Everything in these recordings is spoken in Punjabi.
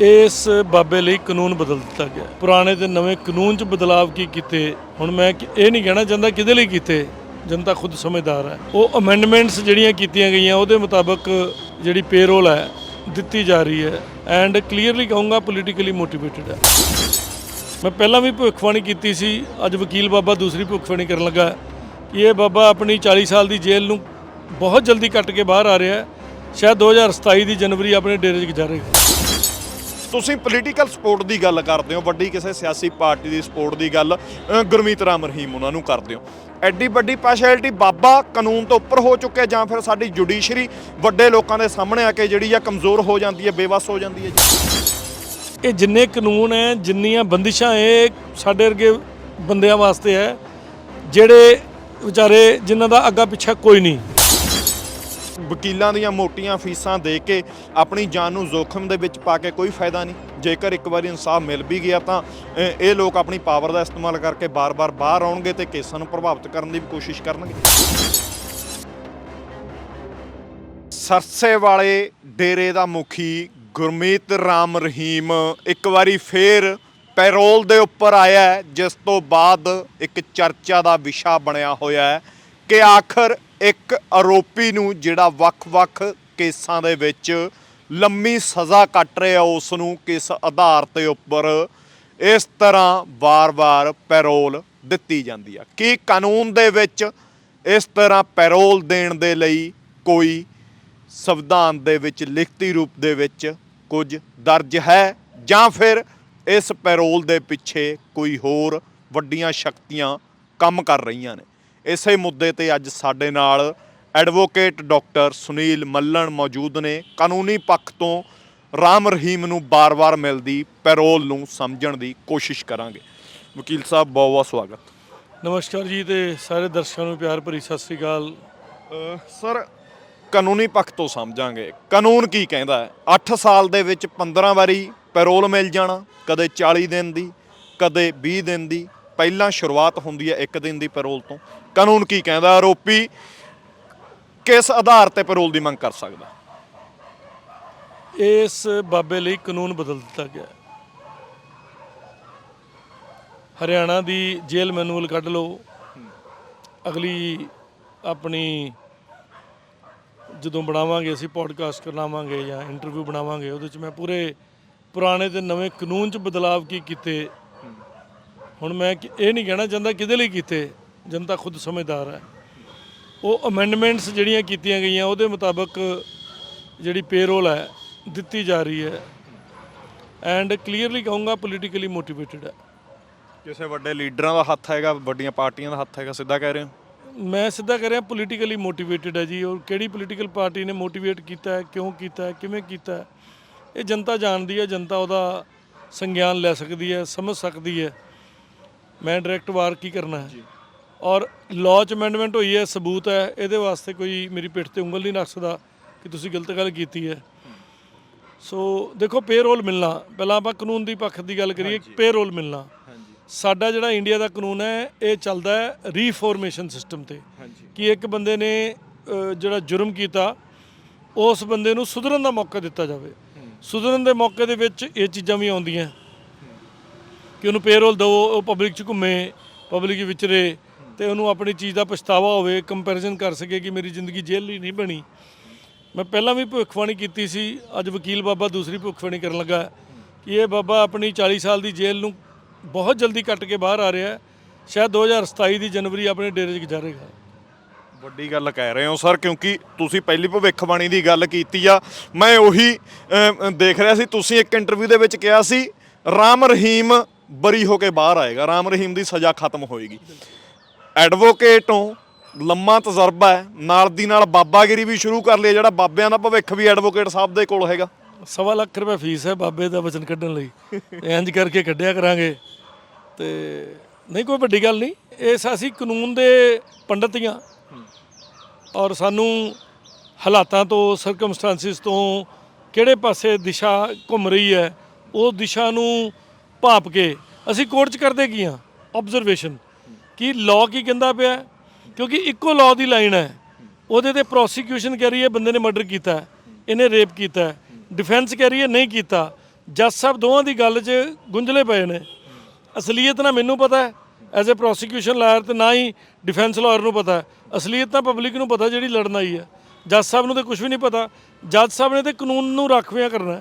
ਇਸ ਬਾਬੇ ਲਈ ਕਾਨੂੰਨ ਬਦਲ ਦਿੱਤਾ ਗਿਆ ਪੁਰਾਣੇ ਤੇ ਨਵੇਂ ਕਾਨੂੰਨ 'ਚ ਬਦਲਾਵ ਕੀ ਕੀਤੇ? ਹੁਣ ਮੈਂ ਇਹ ਨਹੀਂ ਕਹਿਣਾ ਚਾਹੁੰਦਾ ਕਿਹਦੇ ਲਈ ਕੀਤੇ? ਜਨਤਾ ਖੁਦ ਸਮਝਦਾਰ ਹੈ। ਉਹ ਅਮੈਂਡਮੈਂਟਸ ਜਿਹੜੀਆਂ ਕੀਤੀਆਂ ਗਈਆਂ, ਉਹਦੇ ਮੁਤਾਬਕ ਜਿਹੜੀ ਪੇਰੋਲ ਹੈ, ਦਿੱਤੀ ਜਾ ਰਹੀ ਹੈ ਐਂਡ ਕਲੀਅਰਲੀ ਕਹੂੰਗਾ ਪੋਲੀਟੀਕਲੀ ਮੋਟੀਵੇਟਿਡ ਹੈ। ਮੈਂ ਪਹਿਲਾਂ ਵੀ ਭਵਿੱਖਬਾਣੀ ਕੀਤੀ ਸੀ, ਅੱਜ ਵਕੀਲ ਬਾਬਾ ਦੂਸਰੀ ਭਵਿੱਖਬਾਣੀ ਕਰਨ ਲੱਗਾ ਕਿ ਇਹ ਬਾਬਾ ਆਪਣੀ 40 ਸਾਲ ਦੀ ਜੇਲ੍ਹ ਨੂੰ ਬਹੁਤ ਜਲਦੀ ਕੱਟ ਕੇ ਬਾਹਰ ਆ ਰਿਹਾ ਹੈ। ਸ਼ਾਇਦ 2027 ਦੀ ਜਨਵਰੀ ਆਪਣੇ ਡੇਰੇ 'ਚ ਗੁਜ਼ਾਰੇਗਾ। ਤੁਸੀਂ ਪੋਲੀਟੀਕਲ ਸਪੋਰਟ ਦੀ ਗੱਲ ਕਰਦੇ ਹੋ, ਵੱਡੀ ਕਿਸੇ ਸਿਆਸੀ ਪਾਰਟੀ ਦੀ ਸਪੋਰਟ ਦੀ ਗੱਲ ਗੁਰਮੀਤ ਰਾਮ ਰਹੀਮ ਉਹਨਾਂ ਨੂੰ ਕਰਦੇ ਹੋ। ਐਡੀ ਵੱਡੀ ਪਾਰਸ਼ੈਲਿਟੀ ਬਾਬਾ ਕਾਨੂੰਨ ਤੋਂ ਉੱਪਰ ਹੋ ਚੁੱਕਿਆ ਜਾਂ ਫਿਰ ਸਾਡੀ ਜੁਡੀਸ਼ਰੀ ਵੱਡੇ ਲੋਕਾਂ ਦੇ ਸਾਹਮਣੇ ਆ ਕੇ ਜਿਹੜੀ ਆ ਕਮਜ਼ੋਰ ਹੋ ਜਾਂਦੀ ਹੈ, ਬੇਵਸ ਹੋ ਜਾਂਦੀ ਹੈ ਇਹ ਜਿੰਨੇ ਕਾਨੂੰਨ ਹੈ, ਜਿੰਨੀਆਂ ਬੰਦਿਸ਼ਾਂ ਇਹ ਸਾਡੇ ਵਰਗੇ ਬੰਦਿਆਂ ਵਾਸਤੇ ਹੈ, ਜਿਹੜੇ ਵਿਚਾਰੇ ਜਿਨ੍ਹਾਂ ਦਾ ਅੱਗਾ ਪਿੱਛਾ ਕੋਈ ਨਹੀਂ। ਵਕੀਲਾਂ ਦੀਆਂ ਮੋਟੀਆਂ ਫੀਸਾਂ ਦੇ ਕੇ ਆਪਣੀ ਜਾਨ ਨੂੰ ਜ਼ੋਖਮ ਦੇ ਵਿੱਚ ਪਾ ਕੇ ਕੋਈ ਫਾਇਦਾ ਨਹੀਂ। ਜੇਕਰ ਇੱਕ ਵਾਰੀ ਇਨਸਾਫ ਮਿਲ ਵੀ ਗਿਆ ਤਾਂ ਇਹ ਲੋਕ ਆਪਣੀ ਪਾਵਰ ਦਾ ਇਸਤੇਮਾਲ ਕਰਕੇ ਬਾਰ-ਬਾਰ ਬਾਹਰ ਆਉਣਗੇ ਤੇ ਕੇਸਾਂ ਨੂੰ ਪ੍ਰਭਾਵਿਤ ਕਰਨ ਦੀ ਵੀ ਕੋਸ਼ਿਸ਼ ਕਰਨਗੇ। ਸਰਸੇ ਵਾਲੇ ਡੇਰੇ ਦਾ ਮੁਖੀ ਗੁਰਮੀਤ ਰਾਮ ਰਹੀਮ ਇੱਕ ਵਾਰੀ ਫੇਰ ਪੈਰੋਲ ਦੇ ਉੱਪਰ ਆਇਆ ਜਿਸ ਤੋਂ ਬਾਅਦ ਇੱਕ ਚਰਚਾ ਦਾ ਵਿਸ਼ਾ ਬਣਿਆ ਹੋਇਆ ਹੈ ਕਿ ਆਖਰ ਇੱਕ ਆਰੋਪੀ ਨੂੰ ਜਿਹੜਾ ਵੱਖ-ਵੱਖ ਕੇਸਾਂ ਦੇ ਵਿੱਚ ਲੰਮੀ ਸਜ਼ਾ ਕੱਟ ਰਿਹਾ, ਉਸ ਨੂੰ ਕਿਸ ਆਧਾਰ ਤੇ ਉੱਪਰ ਇਸ ਤਰ੍ਹਾਂ ਵਾਰ-ਵਾਰ ਪੈਰੋਲ ਦਿੱਤੀ ਜਾਂਦੀ ਆ। ਕੀ ਕਾਨੂੰਨ ਦੇ ਵਿੱਚ ਇਸ ਤਰ੍ਹਾਂ ਪੈਰੋਲ ਦੇਣ ਦੇ ਲਈ ਕੋਈ ਸੰਵਿਧਾਨ ਦੇ ਵਿੱਚ ਲਿਖਤੀ ਰੂਪ ਦੇ ਵਿੱਚ ਕੁਝ ਦਰਜ ਹੈ ਜਾਂ ਫਿਰ ਇਸ ਪੈਰੋਲ ਦੇ ਪਿੱਛੇ ਕੋਈ ਹੋਰ ਵੱਡੀਆਂ ਸ਼ਕਤੀਆਂ ਕੰਮ ਕਰ ਰਹੀਆਂ ਨੇ? ਇਸੇ ਮੁੱਦੇ ਤੇ ਅੱਜ ਸਾਡੇ ਨਾਲ ਐਡਵੋਕੇਟ ਡਾਕਟਰ ਸੁਨੀਲ ਮੱਲਣ ਮੌਜੂਦ ਨੇ। ਕਾਨੂੰਨੀ ਪੱਖ ਤੋਂ ਰਾਮ ਰਹੀਮ ਨੂੰ ਬਾਰ-ਬਾਰ ਮਿਲਦੀ ਪੈਰੋਲ ਨੂੰ ਸਮਝਣ ਦੀ ਕੋਸ਼ਿਸ਼ ਕਰਾਂਗੇ। ਵਕੀਲ ਸਾਹਿਬ ਬਹੁਤ ਬਹੁਤ ਸਵਾਗਤ। ਨਮਸਕਾਰ ਜੀ ਤੇ ਸਾਰੇ ਦਰਸ਼ਕਾਂ ਨੂੰ ਪਿਆਰ ਭਰੀ ਸਤਿ ਸ੍ਰੀ ਅਕਾਲ। ਸਰ ਕਾਨੂੰਨੀ ਪੱਖ ਤੋਂ ਸਮਝਾਂਗੇ। ਕਾਨੂੰਨ ਕੀ ਕਹਿੰਦਾ ਹੈ? 8 ਸਾਲ ਦੇ ਵਿੱਚ 15 ਵਾਰੀ ਪੈਰੋਲ ਮਿਲ ਜਾਣਾ ਕਦੇ 40 ਦਿਨ ਦੀ ਕਦੇ 20 ਦਿਨ ਦੀ। ਪਹਿਲਾਂ ਸ਼ੁਰੂਆਤ ਹੁੰਦੀ ਹੈ ਇੱਕ ਦਿਨ ਦੀ ਪੈਰੋਲ ਤੋਂ। ਕਾਨੂੰਨ ਕੀ ਕਹਿੰਦਾ, ਆਰੋਪੀ ਕਿਸ ਆਧਾਰ ਤੇ ਪੈਰੋਲ ਦੀ ਮੰਗ ਕਰ ਸਕਦਾ? ਇਸ ਬਾਬੇ ਲਈ ਕਾਨੂੰਨ ਬਦਲ ਦਿੱਤਾ ਗਿਆ ਹਰਿਆਣਾ ਦੀ ਜੇਲ੍ਹ ਮੈਨੂਅਲ ਕੱਢ ਲਓ। ਅਗਲੀ ਆਪਣੀ ਜਦੋਂ ਬਣਾਵਾਂਗੇ, ਅਸੀਂ ਪੋਡਕਾਸਟ ਕਰਨਾਵਾਂਗੇ ਜਾਂ ਇੰਟਰਵਿਊ ਬਣਾਵਾਂਗੇ, ਉਹਦੇ ਚ ਮੈਂ ਪੂਰੇ ਪੁਰਾਣੇ ਤੇ ਨਵੇਂ ਕਾਨੂੰਨ ਚ ਬਦਲਾਵ ਕੀ ਕੀਤੇ ਹੁਣ ਮੈਂ ਇਹ ਨਹੀਂ ਕਹਿਣਾ ਚਾਹੁੰਦਾ ਕਿਹਦੇ ਲਈ ਕੀਤੇ ਜਨਤਾ ਖੁਦ ਸਮਝਦਾਰ ਹੈ। ਉਹ ਅਮੈਂਡਮੈਂਟਸ ਜਿਹੜੀਆਂ ਕੀਤੀਆਂ ਗਈਆਂ ਉਹਦੇ ਮੁਤਾਬਕ ਜਿਹੜੀ ਪੇਰੋਲ ਹੈ ਦਿੱਤੀ ਜਾ ਰਹੀ ਹੈ। ਐਂਡ ਕਲੀਅਰਲੀ ਕਹੂੰਗਾ ਪੋਲੀਟੀਕਲੀ ਮੋਟੀਵੇਟਡ ਹੈ। ਕਿਸੇ ਵੱਡੇ ਲੀਡਰਾਂ ਦਾ ਹੱਥ ਹੈਗਾ ਵੱਡੀਆਂ ਪਾਰਟੀਆਂ ਦਾ ਹੱਥ ਹੈਗਾ ਸਿੱਧਾ ਕਹਿ ਰਹੇ ਹੋ? ਮੈਂ ਸਿੱਧਾ ਕਹਿ ਰਿਹਾ ਪੋਲੀਟੀਕਲੀ ਮੋਟੀਵੇਟਡ ਹੈ ਜੀ। ਔਰ ਕਿਹੜੀ ਪੋਲੀਟੀਕਲ ਪਾਰਟੀ ਨੇ ਮੋਟੀਵੇਟ ਕੀਤਾ ਹੈ ਕਿਉਂ ਕੀਤਾ ਹੈ ਕਿਵੇਂ ਕੀਤਾ ਹੈ? ਇਹ ਜਨਤਾ ਜਾਣਦੀ ਹੈ ਜਨਤਾ ਉਹਦਾ ਸੰਗਿਆਨ ਲੈ ਸਕਦੀ ਹੈ ਸਮਝ ਸਕਦੀ ਹੈ। ਮੈਂ ਡਾਇਰੈਕਟ ਵਾਰ ਕੀ ਕਰਨਾ ਹੈ? ਔਰ ਲਾਅ ਚ ਅਮੈਂਡਮੈਂਟ ਹੋਈ ਹੈ ਸਬੂਤ ਹੈ ਇਹਦੇ ਵਾਸਤੇ ਕੋਈ ਮੇਰੀ ਪਿੱਠ ਤੇ ਉਂਗਲ ਨਹੀਂ ਰੱਖ ਸਕਦਾ ਕਿ ਤੁਸੀਂ ਗਲਤ ਗੱਲ ਕੀਤੀ ਹੈ। ਸੋ ਦੇਖੋ ਪੇਰੋਲ ਮਿਲਣਾ। ਪਹਿਲਾਂ ਆਪਾਂ ਕਾਨੂੰਨ ਦੀ ਪੱਖ ਦੀ ਗੱਲ ਕਰੀਏ ਪੇਰੋਲ ਮਿਲਣਾ। ਸਾਡਾ ਜਿਹੜਾ ਇੰਡੀਆ ਦਾ ਕਾਨੂੰਨ ਹੈ ਇਹ ਚੱਲਦਾ ਹੈ ਰੀਫਾਰਮੇਸ਼ਨ ਸਿਸਟਮ ਤੇ। ਕਿ ਇੱਕ ਬੰਦੇ ਨੇ ਜਿਹੜਾ ਜੁਰਮ ਕੀਤਾ ਉਸ ਬੰਦੇ ਨੂੰ ਸੁਧਰਨ ਦਾ ਮੌਕਾ ਦਿੱਤਾ ਜਾਵੇ। ਸੁਧਰਨ ਦੇ ਮੌਕੇ ਦੇ ਵਿੱਚ ਇਹ ਚੀਜ਼ਾਂ ਵੀ ਆਉਂਦੀਆਂ। ਕਿ ਉਹਨੂੰ ਪੇਰੋਲ ਦਿਓ, ਉਹ ਪਬਲਿਕ 'ਚ ਘੁੰਮੇ ਪਬਲਿਕ ਵਿੱਚ ਵਿਚਰੇ ਤੇ ਉਹਨੂੰ ਆਪਣੀ ਚੀਜ਼ ਦਾ ਪਛਤਾਵਾ ਹੋਵੇ ਕੰਪੈਰੀਜ਼ਨ ਕਰ ਸਕੇ ਕਿ ਮੇਰੀ ਜ਼ਿੰਦਗੀ ਜੇਲ੍ਹ ਲਈ ਨਹੀਂ ਬਣੀ। ਮੈਂ ਪਹਿਲਾਂ ਵੀ ਭਵਿੱਖਬਾਣੀ ਕੀਤੀ ਸੀ, ਅੱਜ ਵਕੀਲ ਬਾਬਾ ਦੂਸਰੀ ਭਵਿੱਖਬਾਣੀ ਕਰਨ ਲੱਗਾ ਕਿ ਇਹ ਬਾਬਾ ਆਪਣੀ 40 ਸਾਲ ਦੀ ਜੇਲ੍ਹ ਨੂੰ ਬਹੁਤ ਜਲਦੀ ਕੱਟ ਕੇ ਬਾਹਰ ਆ ਰਿਹਾ ਹੈ ਸ਼ਾਇਦ 2027 ਦੀ ਜਨਵਰੀ ਆਪਣੇ ਡੇਰੇ 'ਚ ਗੁਜ਼ਾਰੇਗਾ। ਵੱਡੀ ਗੱਲ ਕਹਿ ਰਹੇ ਹੋ, ਸਰ, ਕਿਉਂਕਿ ਤੁਸੀਂ ਪਹਿਲੀ ਭਵਿੱਖਬਾਣੀ ਦੀ ਗੱਲ ਕੀਤੀ ਆ। ਮੈਂ ਉਹੀ ਦੇਖ ਰਿਹਾ ਸੀ, ਤੁਸੀਂ ਇੱਕ ਇੰਟਰਵਿਊ ਦੇ ਵਿੱਚ ਕਿਹਾ ਸੀ, ਰਾਮ ਰਹੀਮ ਬਰੀ ਹੋ ਕੇ ਬਾਹਰ ਆਏਗਾ, ਰਾਮ ਰਹੀਮ ਦੀ ਸਜ਼ਾ ਖਤਮ ਹੋਏਗੀ। ਐਡਵੋਕੇਟੋਂ ਲੰਮਾ ਤਜਰਬਾ ਹੈ, ਨਾਲ ਦੀ ਨਾਲ ਬਾਬਾਗਿਰੀ ਵੀ ਸ਼ੁਰੂ ਕਰ ਲਈ ਜਿਹੜਾ ਬਾਬਿਆਂ ਦਾ ਭਵਿੱਖ ਵੀ ਐਡਵੋਕੇਟ ਸਾਹਿਬ ਦੇ ਕੋਲ ਹੈਗਾ। ਸਵਾ ਲੱਖ ਰੁਪਏ ਫੀਸ ਹੈ ਬਾਬੇ ਦਾ ਵਚਨ ਕੱਢਣ ਲਈ। ਤੇ ਇੰਜ ਕਰਕੇ ਕੱਢਿਆ ਕਰਾਂਗੇ। ਤੇ ਨਹੀਂ, ਕੋਈ ਵੱਡੀ ਗੱਲ ਨਹੀਂ। ਇਸ ਅਸੀਂ ਕਾਨੂੰਨ ਦੇ ਪੰਡਤੀਆਂ ਔਰ ਸਾਨੂੰ ਹਾਲਾਤਾਂ ਤੋਂ ਸਰਕਮਸਟੈਂਸਿਸ ਤੋਂ ਕਿਹੜੇ ਪਾਸੇ ਦਿਸ਼ਾ ਘੁੰਮ ਰਹੀ ਹੈ, ਉਹ ਦਿਸ਼ਾ ਨੂੰ ਭਾਪ ਕੇ। ਅਸੀਂ ਕੋਰਟ 'ਚ ਕਰਦੇ ਕੀ ਹਾਂ? ਆਬਜ਼ਰਵੇਸ਼ਨ ਕਿ ਲਾਅ ਕੀ ਕਹਿੰਦਾ ਪਿਆ ਕਿਉਂਕਿ ਇੱਕੋ ਲਾਅ ਦੀ ਲਾਈਨ ਹੈ। ਉਹਦੇ ਤੇ ਪ੍ਰੋਸੀਕਿਊਸ਼ਨ ਕਹਿ ਰਹੀ ਹੈ, ਬੰਦੇ ਨੇ ਮਰਡਰ ਕੀਤਾ ਇਹਨੇ ਰੇਪ ਕੀਤਾ ਡਿਫੈਂਸ ਕਹਿ ਰਹੀ ਹੈ, ਨਹੀਂ ਕੀਤਾ। ਜੱਜ ਸਾਹਿਬ ਦੋਵਾਂ ਦੀ ਗੱਲ 'ਚ ਗੁੰਝਲੇ ਪਏ ਨੇ। ਅਸਲੀਅਤ ਨਾ ਮੈਨੂੰ ਪਤਾ ਹੈ। ਐਜ਼ ਅ ਪ੍ਰੋਸੀਕਿਊਸ਼ਨ ਲਾਇਰ ਤੇ ਨਾ ਹੀ ਡਿਫੈਂਸ ਲਾਇਰ ਨੂੰ ਪਤਾ ਅਸਲੀਅਤ ਤਾਂ ਪਬਲਿਕ ਨੂੰ ਪਤਾ ਜਿਹੜੀ ਲੜਨ ਆਈ ਹੈ। ਜੱਜ ਸਾਹਿਬ ਨੂੰ ਤਾਂ ਕੁਝ ਵੀ ਨਹੀਂ ਪਤਾ। ਜੱਜ ਸਾਹਿਬ ਨੇ ਤੇ ਕਾਨੂੰਨ ਨੂੰ ਰਾਖਵਿਆਂ ਕਰਨਾ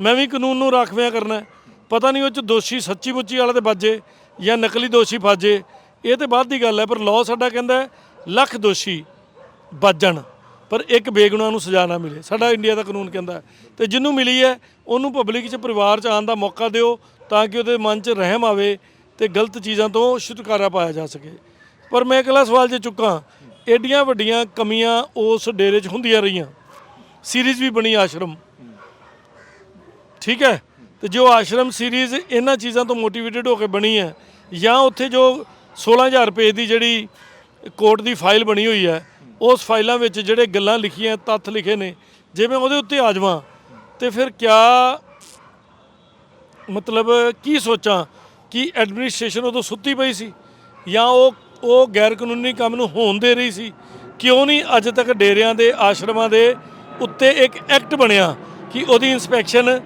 ਮੈਂ ਵੀ ਕਾਨੂੰਨ ਨੂੰ ਰਾਖਵਿਆਂ ਕਰਨਾ ਪਤਾ ਨਹੀਂ ਉਹ ਚ ਦੋਸ਼ੀ ਸੱਚੀ ਮੁੱਚੀ ਵਾਲੇ ਤੇ ਵੱਜੇ ਜਾਂ ਨਕਲੀ ਦੋਸ਼ੀ ਫਾਜੇ, ਇਹ ਤੇ ਬਾਅਦ ਦੀ ਗੱਲ ਹੈ, ਪਰ ਲਾਅ ਸਾਡਾ ਕਹਿੰਦਾ ਲੱਖ ਦੋਸ਼ੀ ਬਾਜਣ ਪਰ ਇੱਕ ਬੇਗੁਨਾਹ ਨੂੰ ਸਜ਼ਾ ਨਾ ਮਿਲੇ। ਸਾਡਾ ਇੰਡੀਆ ਦਾ ਕਾਨੂੰਨ ਕਹਿੰਦਾ ਹੈ। ਤੇ ਜਿਹਨੂੰ ਮਿਲੀ ਹੈ, ਉਹਨੂੰ ਪਬਲਿਕ 'ਚ ਪਰਿਵਾਰ 'ਚ ਆਉਣ ਦਾ ਮੌਕਾ ਦਿਓ ਤਾਂ ਕਿ ਉਹਦੇ ਮਨ 'ਚ ਰਹਿਮ ਆਵੇ ਤੇ ਗਲਤ ਚੀਜ਼ਾਂ ਤੋਂ ਛੁਟਕਾਰਾ ਪਾਇਆ ਜਾ ਸਕੇ। ਪਰ ਮੈਂ ਇਕੱਲਾ ਸਵਾਲ ਜੇ ਚੁੱਕਾਂ, ਏਡੀਆਂ ਵੱਡੀਆਂ ਕਮੀਆਂ ਉਸ ਡੇਰੇ 'ਚ ਹੁੰਦੀਆਂ ਰਹੀਆਂ। ਸੀਰੀਜ਼ ਵੀ ਬਣੀ ਆਸ਼ਰਮ। ਠੀਕ ਹੈ? ਤੇ ਜੋ ਆਸ਼ਰਮ ਸੀਰੀਜ਼ ਇਹਨਾਂ ਚੀਜ਼ਾਂ ਤੋਂ ਮੋਟੀਵੇਟਿਡ ਹੋ ਕੇ ਬਣੀ ਹੈ, ਜਾਂ ਉੱਥੇ ਜੋ 16000 ਰੁਪਏ ਦੀ ਜਿਹੜੀ ਕੋਰਟ ਦੀ ਫਾਈਲ ਬਣੀ ਹੋਈ ਹੈ, ਉਸ ਫਾਈਲਾਂ ਵਿੱਚ ਜਿਹੜੇ ਗੱਲਾਂ ਲਿਖੀਆਂ, ਤੱਥ ਲਿਖੇ ਨੇ, ਜੇ ਮੈਂ ਉਹਦੇ ਉੱਤੇ ਆ ਜਾਵਾਂ ਤੇ ਫਿਰ ਕਿਆ ਮਤਲਬ ਕੀ ਸੋਚਾਂ ਕਿ ਐਡਮਿਨਿਸਟ੍ਰੇਸ਼ਨ ਉਦੋਂ ਸੁੱਤੀ ਪਈ ਸੀ, ਜਾਂ ਉਹ ਉਹ ਗੈਰ ਕਾਨੂੰਨੀ ਕੰਮ ਨੂੰ ਹੋਣ ਦੇ ਰਹੀ ਸੀ, ਕਿਉਂ ਨਹੀਂ ਅੱਜ ਤੱਕ ਡੇਰਿਆਂ ਦੇ, ਆਸ਼ਰਮਾਂ ਦੇ ਉੱਤੇ ਇੱਕ ਐਕਟ ਬਣਿਆ ਕਿ ਉਹਦੀ ਇਨਸਪੈਕਸ਼ਨ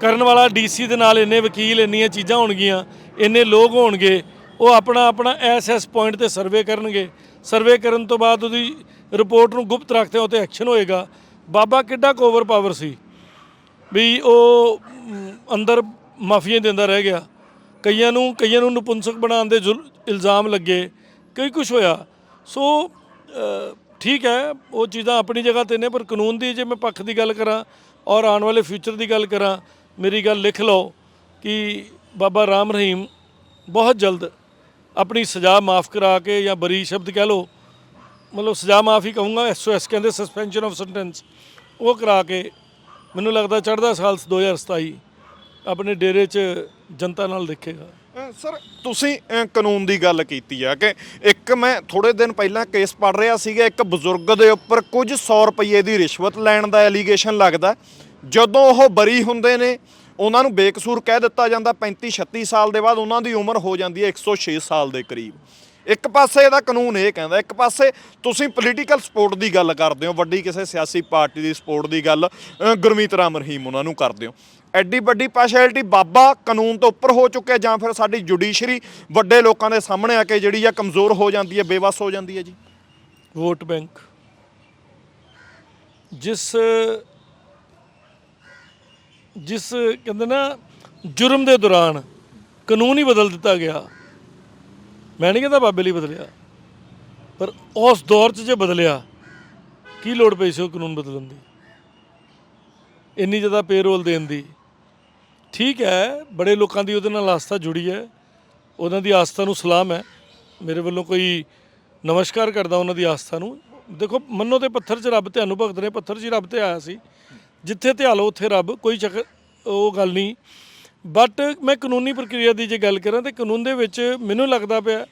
ਕਰਨ ਵਾਲਾ ਡੀਸੀ ਦੇ ਨਾਲ ਇੰਨੇ ਵਕੀਲ, ਇੰਨੀਆਂ ਚੀਜ਼ਾਂ ਹੋਣਗੀਆਂ, ਇੰਨੇ ਲੋਕ ਹੋਣਗੇ, ਉਹ ਆਪਣਾ ਆਪਣਾ ਐਸਐਸ ਪੁਆਇੰਟ ਤੇ ਸਰਵੇ ਕਰਨਗੇ। ਸਰਵੇ ਕਰਨ ਤੋਂ ਬਾਅਦ ਉਹਦੀ ਰਿਪੋਰਟ ਨੂੰ ਗੁਪਤ ਰੱਖਦੇ ਉਹ ਤੇ ਐਕਸ਼ਨ ਹੋਏਗਾ। ਬਾਬਾ ਕਿੱਡਾ ਕੋਵਰ ਪਾਵਰ ਸੀ ਵੀ ਉਹ ਅੰਦਰ ਮਾਫੀਆਂ ਦਿੰਦਾ ਰਹਿ ਗਿਆ। ਕਈਆਂ ਨੂੰ ਕਈਆਂ ਨੂੰ ਨਪੁੰਸਕ ਬਣਾਉਣ ਦੇ ਜ਼ੁਲ- ਇਲਜ਼ਾਮ ਲੱਗੇ, ਕਈ ਕੁਝ ਹੋਇਆ। ਸੋ ਠੀਕ ਹੈ, ਉਹ ਚੀਜ਼ਾਂ ਆਪਣੀ ਜਗ੍ਹਾ ਤੇ ਨੇ, ਪਰ ਕਾਨੂੰਨ ਦੀ ਜੇ ਮੈਂ ਪੱਖ ਦੀ ਗੱਲ ਕਰਾਂ ਔਰ ਆਉਣ ਵਾਲੇ ਫਿਊਚਰ ਦੀ ਗੱਲ ਕਰਾਂ ਮੇਰੀ ਗੱਲ ਲਿਖ ਲਓ ਕਿ ਬਾਬਾ ਰਾਮ ਰਹੀਮ ਬਹੁਤ ਜਲਦ ਆਪਣੀ ਸਜ਼ਾ ਮਾਫ ਕਰਾ ਕੇ ਜਾਂ ਬਰੀ ਸ਼ਬਦ ਕਹਿ ਲਓ, ਮਤਲਬ ਸਜ਼ਾ ਮਾਫ ਹੀ ਕਹੂੰਗਾ ਐਸਓਐਸ ਕਹਿੰਦੇ ਸਸਪੈਂਸ਼ਨ ਆਫ ਸੈਂਟੈਂਸ ਉਹ ਕਰਾ ਕੇ ਮੈਨੂੰ ਲੱਗਦਾ ਚੜ੍ਹਦਾ ਸਾਲ 2027 ਆਪਣੇ ਡੇਰੇ 'ਚ ਜਨਤਾ ਨਾਲ ਦੇਖੇਗਾ। ਸਰ, ਤੁਸੀਂ ਕਾਨੂੰਨ ਦੀ ਗੱਲ ਕੀਤੀ ਆ ਕਿ ਇੱਕ ਮੈਂ ਥੋੜੇ ਦਿਨ ਪਹਿਲਾਂ ਕੇਸ ਪੜ ਰਿਹਾ ਸੀਗਾ, ਇੱਕ ਬਜ਼ੁਰਗ ਦੇ ਉੱਪਰ ਕੁਝ 100 ਰੁਪਏ ਦੀ ਰਿਸ਼ਵਤ ਲੈਣ ਦਾ ਐਲੀਗੇਸ਼ਨ ਲੱਗਦਾ। ਜਦੋਂ ਉਹ ਬਰੀ ਹੁੰਦੇ ਨੇ, ਉਹਨਾਂ ਨੂੰ ਬੇਕਸੂਰ ਕਹਿ ਦਿੱਤਾ ਜਾਂਦਾ 35 36 ਸਾਲ ਦੇ ਬਾਅਦ ਉਹਨਾਂ ਦੀ ਉਮਰ ਹੋ ਜਾਂਦੀ ਹੈ 106 ਸਾਲ ਦੇ ਕਰੀਬ। ਇੱਕ ਪਾਸੇ ਇਹਦਾ ਕਾਨੂੰਨ ਇਹ ਕਹਿੰਦਾ, ਇੱਕ ਪਾਸੇ ਤੁਸੀਂ ਪੋਲੀਟੀਕਲ ਸਪੋਰਟ ਦੀ ਗੱਲ ਕਰਦੇ ਹੋ, ਵੱਡੀ ਕਿਸੇ ਸਿਆਸੀ ਪਾਰਟੀ ਦੀ ਸਪੋਰਟ ਦੀ ਗੱਲ ਗੁਰਮੀਤ ਰਾਮ ਰਹੀਮ ਉਹਨਾਂ ਨੂੰ ਕਰਦੇ ਹੋ। ਐਡੀ ਵੱਡੀ ਪਾਰਸ਼ੈਲਿਟੀ ਬਾਬਾ ਕਾਨੂੰਨ ਤੋਂ ਉੱਪਰ ਹੋ ਚੁੱਕਿਆ ਜਾਂ ਫਿਰ ਸਾਡੀ ਜੁਡੀਸ਼ਰੀ ਵੱਡੇ ਲੋਕਾਂ ਦੇ ਸਾਹਮਣੇ ਆ ਕੇ ਜਿਹੜੀ ਆ ਕਮਜ਼ੋਰ ਹੋ ਜਾਂਦੀ ਹੈ, ਬੇਵਸ ਹੋ ਜਾਂਦੀ ਹੈ ਜੀ? ਵੋਟ ਬੈਂਕ ਜਿਸ ਜਿਸ ਕਹਿੰਦੇ ਨਾ ਜੁਰਮ ਦੇ ਦੌਰਾਨ ਕਾਨੂੰਨ ਹੀ ਬਦਲ ਦਿੱਤਾ ਗਿਆ। ਮੈਂ ਨਹੀਂ ਕਹਿੰਦਾ ਬਾਬੇ ਲਈ ਬਦਲਿਆ, ਪਰ ਉਸ ਦੌਰ 'ਚ ਜੇ ਬਦਲਿਆ, ਕੀ ਲੋੜ ਪਈ ਸੀ ਉਹ ਕਾਨੂੰਨ ਬਦਲਣ ਦੀ? ਇੰਨੀ ਜ਼ਿਆਦਾ ਪੇਰੋਲ ਦੇਣ ਦੀ। ਠੀਕ ਹੈ, ਬੜੇ ਲੋਕਾਂ ਦੀ ਉਹਦੇ ਨਾਲ ਆਸਥਾ ਜੁੜੀ ਹੈ, ਉਹਨਾਂ ਦੀ ਆਸਥਾ ਨੂੰ ਸਲਾਮ ਹੈ। ਮੇਰੇ ਵੱਲੋਂ ਕੋਈ ਨਮਸਕਾਰ ਕਰਦਾ ਉਹਨਾਂ ਦੀ ਆਸਥਾ ਨੂੰ। ਦੇਖੋ, ਮੰਨੋ ਤੇ ਪੱਥਰ 'ਚ ਰੱਬ ਤੇ ਭਗਤ ਨੇ, ਪੱਥਰ 'ਚ ਹੀ ਰੱਬ ਤੇ ਆਇਆ ਸੀ। ਜਿੱਥੇ ਧਿਆਲੋ ਉੱਥੇ ਰੱਬ ਕੋਈ ਚੱਕਰ ਉਹ ਗੱਲ ਨਹੀਂ। ਬਟ ਮੈਂ ਕਾਨੂੰਨੀ ਪ੍ਰਕਿਰਿਆ ਦੀ ਜੇ ਗੱਲ ਕਰਾਂ ਤੇ ਕਾਨੂੰਨ ਦੇ ਵਿੱਚ ਮੈਨੂੰ ਲੱਗਦਾ ਪਿਆ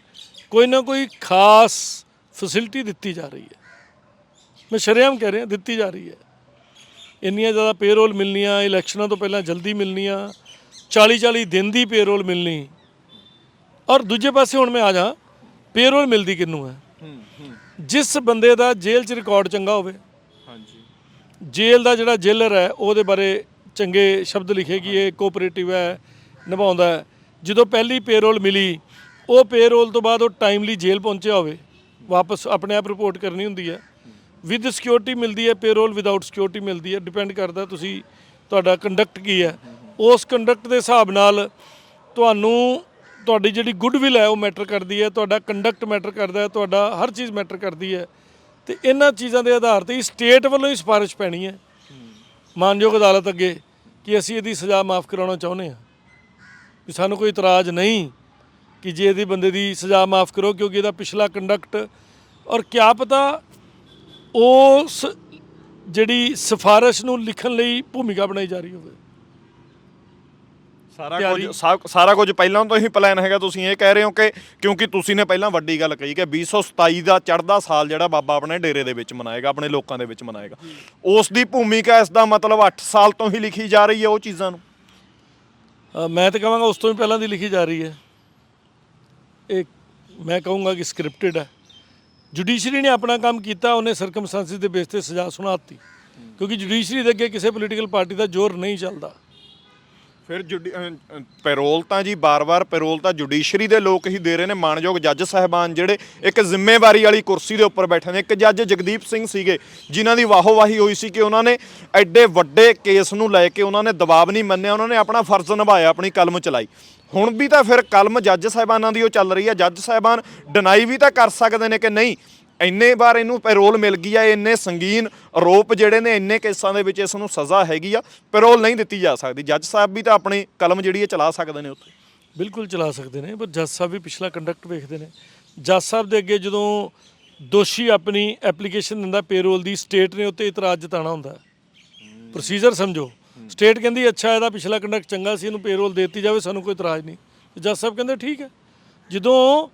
ਕੋਈ ਨਾ ਕੋਈ ਖਾਸ ਫੈਸਿਲਿਟੀ ਦਿੱਤੀ ਜਾ ਰਹੀ ਹੈ। ਮੈਂ ਸ਼ਰੇਆਮ ਕਹਿ ਰਿਹਾ ਦਿੱਤੀ ਜਾ ਰਹੀ ਹੈ। ਇੰਨੀਆਂ ਜ਼ਿਆਦਾ ਪੇਰੋਲ ਮਿਲਣੀਆਂ ਇਲੈਕਸ਼ਨਾਂ ਤੋਂ ਪਹਿਲਾਂ ਜਲਦੀ ਮਿਲਣੀਆਂ 40 40 ਦਿਨ ਦੀ ਪੇਰੋਲ ਮਿਲਣੀ। ਔਰ ਦੂਜੇ ਪਾਸੇ ਹੁਣ ਮੈਂ ਆ ਜਾ ਪੇਰੋਲ ਮਿਲਦੀ ਕਿੰਨੂੰ ਹੈ? ਜਿਸ ਬੰਦੇ ਦਾ ਜੇਲ੍ਹ 'ਚ ਰਿਕਾਰਡ ਚੰਗਾ ਹੋਵੇ ਜੇਲ੍ਹ ਦਾ ਜਿਹੜਾ ਜੇਲਰ ਹੈ, ਉਹਦੇ ਬਾਰੇ ਚੰਗੇ ਸ਼ਬਦ ਲਿਖੇ ਕਿ ਇਹ ਕੋਆਪਰੇਟਿਵ ਹੈ, ਨਿਭਾਉਂਦਾ ਜਦੋਂ ਪਹਿਲੀ ਪੇਰੋਲ ਮਿਲੀ, ਉਹ ਪੇਰੋਲ ਤੋਂ ਬਾਅਦ ਉਹ ਟਾਈਮਲੀ ਜੇਲ੍ਹ ਪਹੁੰਚਿਆ ਹੋਵੇ। ਵਾਪਸ ਆਪਣੇ ਆਪ ਰਿਪੋਰਟ ਕਰਨੀ ਹੁੰਦੀ ਹੈ। ਵਿਦ ਸਿਕਿਉਰਿਟੀ ਮਿਲਦੀ ਹੈ ਪੇਰੋਲ ਵਿਦਆਊਟ ਸਿਕਿਉਰਿਟੀ ਮਿਲਦੀ ਹੈ। ਡਿਪੈਂਡ ਕਰਦਾ ਤੁਸੀਂ, ਤੁਹਾਡਾ ਕੰਡਕਟ ਕੀ ਹੈ। ਉਸ ਕੰਡਕਟ ਦੇ ਹਿਸਾਬ ਨਾਲ ਤੁਹਾਨੂੰ, ਤੁਹਾਡੀ ਜਿਹੜੀ ਗੁੱਡਵਿਲ ਹੈ, ਉਹ ਮੈਟਰ ਕਰਦੀ ਹੈ। ਤੁਹਾਡਾ ਕੰਡਕਟ ਮੈਟਰ ਕਰਦਾ ਹੈ। ਤੁਹਾਡਾ ਹਰ ਚੀਜ਼ ਮੈਟਰ ਕਰਦੀ ਹੈ। ਤੇ ਇਹਨਾਂ ਚੀਜ਼ਾਂ ਦੇ ਆਧਾਰ ਤੇ ਹੀ ਸਟੇਟ ਵੱਲੋਂ ਹੀ ਸਿਫਾਰਿਸ਼ ਪੈਣੀ ਹੈ। ਮਾਨਯੋਗ ਅਦਾਲਤ ਅੱਗੇ ਕਿ ਅਸੀਂ ਇਹਦੀ ਸਜ਼ਾ ਮਾਫ ਕਰਾਉਣਾ ਚਾਹੁੰਦੇ ਹਾਂ। ਕਿ ਸਾਨੂੰ ਕੋਈ ਇਤਰਾਜ਼ ਨਹੀਂ ਕਿ ਜੇ ਇਹਦੇ ਬੰਦੇ ਦੀ ਸਜ਼ਾ ਮਾਫ ਕਰੋ ਕਿਉਂਕਿ ਇਹਦਾ ਪਿਛਲਾ ਕੰਡਕਟ ਔਰ ਕਿਆ ਪਤਾ ਉਸ ਜਿਹੜੀ ਸਿਫਾਰਿਸ਼ ਨੂੰ ਲਿਖਣ ਲਈ ਭੂਮਿਕਾ ਬਣਾਈ ਜਾ ਰਹੀ ਹੋਵੇ। ਸਾਰਾ ਕੁਝ ਸਾਰਾ ਕੁਝ ਪਹਿਲਾਂ ਤੋਂ ਹੀ ਪਲਾਨ ਹੈਗਾ ਤੁਸੀਂ ਇਹ ਕਹਿ ਰਹੇ ਹੋ ਕਿ ਕਿਉਂਕਿ ਤੁਸੀਂ ਨੇ ਪਹਿਲਾਂ ਵੱਡੀ ਗੱਲ ਕਹੀ ਕਿ 2027 ਦਾ ਚੜ੍ਹਦਾ ਸਾਲ ਜਿਹੜਾ ਬਾਬਾ ਆਪਣੇ ਡੇਰੇ ਦੇ ਵਿੱਚ ਮਨਾਏਗਾ ਆਪਣੇ ਲੋਕਾਂ ਦੇ ਵਿੱਚ ਮਨਾਏਗਾ। ਉਸ ਦੀ ਭੂਮਿਕਾ ਇਸ ਦਾ ਮਤਲਬ 8 ਸਾਲ ਤੋਂ ਹੀ ਲਿਖੀ ਜਾ ਰਹੀ ਹੈ ਉਹ ਚੀਜ਼ਾਂ ਨੂੰ। ਅ, ਮੈਂ ਤਾਂ ਕਹਾਂਗਾ ਉਸ ਤੋਂ ਵੀ ਪਹਿਲਾਂ ਦੀ ਲਿਖੀ ਜਾ ਰਹੀ ਹੈ। ਇਹ ਮੈਂ ਕਹੂੰਗਾ ਕਿ ਸਕ੍ਰਿਪਟਡ ਹੈ। ਜੁਡੀਸ਼ਰੀ ਨੇ ਆਪਣਾ ਕੰਮ ਕੀਤਾ ਉਹਨੇ ਸਰਕਮਸਟੈਂਸਿਸ ਦੇ ਬੇਸ ਤੇ ਸਜ਼ਾ ਸੁਣਾਤੀ। ਕਿਉਂਕਿ ਜੁਡੀਸ਼ਰੀ ਦੇ ਅੱਗੇ ਕਿਸੇ ਪੋਲੀਟੀਕਲ ਪਾਰਟੀ ਦਾ ਜ਼ੋਰ ਨਹੀਂ ਚੱਲਦਾ। ਫਿਰ ਜੁਡੀ ਪੈਰੋਲ ਤਾਂ ਜੀ ਬਾਰ-ਬਾਰ ਪੈਰੋਲ ਤਾਂ ਜੁਡੀਸ਼ਰੀ ਦੇ ਲੋਕ ਹੀ ਦੇ ਰਹੇ ਨੇ, ਮਾਨਯੋਗ ਜੱਜ ਸਾਹਿਬਾਨ ਜਿਹੜੇ ਇੱਕ ਜ਼ਿੰਮੇਵਾਰੀ ਵਾਲੀ ਕੁਰਸੀ ਦੇ ਉੱਪਰ ਬੈਠੇ ਨੇ। ਇੱਕ ਜੱਜ ਜਗਦੀਪ ਸਿੰਘ ਸੀਗੇ, ਜਿਨ੍ਹਾਂ ਦੀ ਵਾਹੋ-ਵਾਹੀ ਹੋਈ ਸੀ ਕਿ ਉਹਨਾਂ ਨੇ ਐਡੇ ਵੱਡੇ ਕੇਸ ਨੂੰ ਲੈ ਕੇ ਉਹਨਾਂ ਨੇ ਦਬਾਅ ਨਹੀਂ ਮੰਨਿਆ, ਉਹਨਾਂ ਨੇ ਆਪਣਾ ਫਰਜ਼ ਨਿਭਾਇਆ, ਆਪਣੀ ਕਲਮ ਚਲਾਈ। ਹੁਣ ਵੀ ਤਾਂ ਫਿਰ ਕਲਮ ਜੱਜ ਸਾਹਿਬਾਨਾਂ ਦੀ ਉਹ ਚੱਲ ਰਹੀ ਹੈ, ਜੱਜ ਸਾਹਿਬਾਨ ਡਿਨਾਈ ਵੀ ਤਾਂ ਕਰ ਸਕਦੇ ਨੇ ਕਿ ਨਹੀਂ? ਇੰਨੇ ਵਾਰ ਇਹਨੂੰ ਪੈਰੋਲ ਮਿਲ ਗਈ ਆ, ਇੰਨੇ ਸੰਗੀਨ ਆਰੋਪ ਜਿਹੜੇ ਨੇ, ਇੰਨੇ ਕੇਸਾਂ ਦੇ ਵਿੱਚ ਇਸ ਨੂੰ ਸਜ਼ਾ ਹੈਗੀ ਆ, ਪੈਰੋਲ ਨਹੀਂ ਦਿੱਤੀ ਜਾ ਸਕਦੀ। ਜੱਜ ਸਾਹਿਬ ਵੀ ਤਾਂ ਆਪਣੀ ਕਲਮ ਜਿਹੜੀ ਹੈ ਚਲਾ ਸਕਦੇ ਨੇ ਉੱਥੇ। ਬਿਲਕੁਲ ਚਲਾ ਸਕਦੇ ਨੇ, ਪਰ ਜੱਜ ਸਾਹਿਬ ਵੀ ਪਿਛਲਾ ਕੰਡਕਟ ਵੇਖਦੇ ਨੇ। ਜੱਜ ਸਾਹਿਬ ਦੇ ਅੱਗੇ ਜਦੋਂ ਦੋਸ਼ੀ ਆਪਣੀ ਐਪਲੀਕੇਸ਼ਨ ਦਿੰਦਾ ਪੇਰੋਲ ਦੀ ਸਟੇਟ ਨੇ ਉੱਤੇ ਇਤਰਾਜ਼ ਜਤਾਉਣਾ ਹੁੰਦਾ। ਪ੍ਰੋਸੀਜਰ ਸਮਝੋ। ਸਟੇਟ ਕਹਿੰਦੀ, ਅੱਛਾ, ਇਹਦਾ ਪਿਛਲਾ ਕੰਡਕਟ ਚੰਗਾ ਸੀ, ਇਹਨੂੰ ਪੇਰੋਲ ਦਿੱਤੀ ਜਾਵੇ, ਸਾਨੂੰ ਕੋਈ ਇਤਰਾਜ਼ ਨਹੀਂ। ਜੱਜ ਸਾਹਿਬ ਕਹਿੰਦੇ, ਠੀਕ ਹੈ। ਜਦੋਂ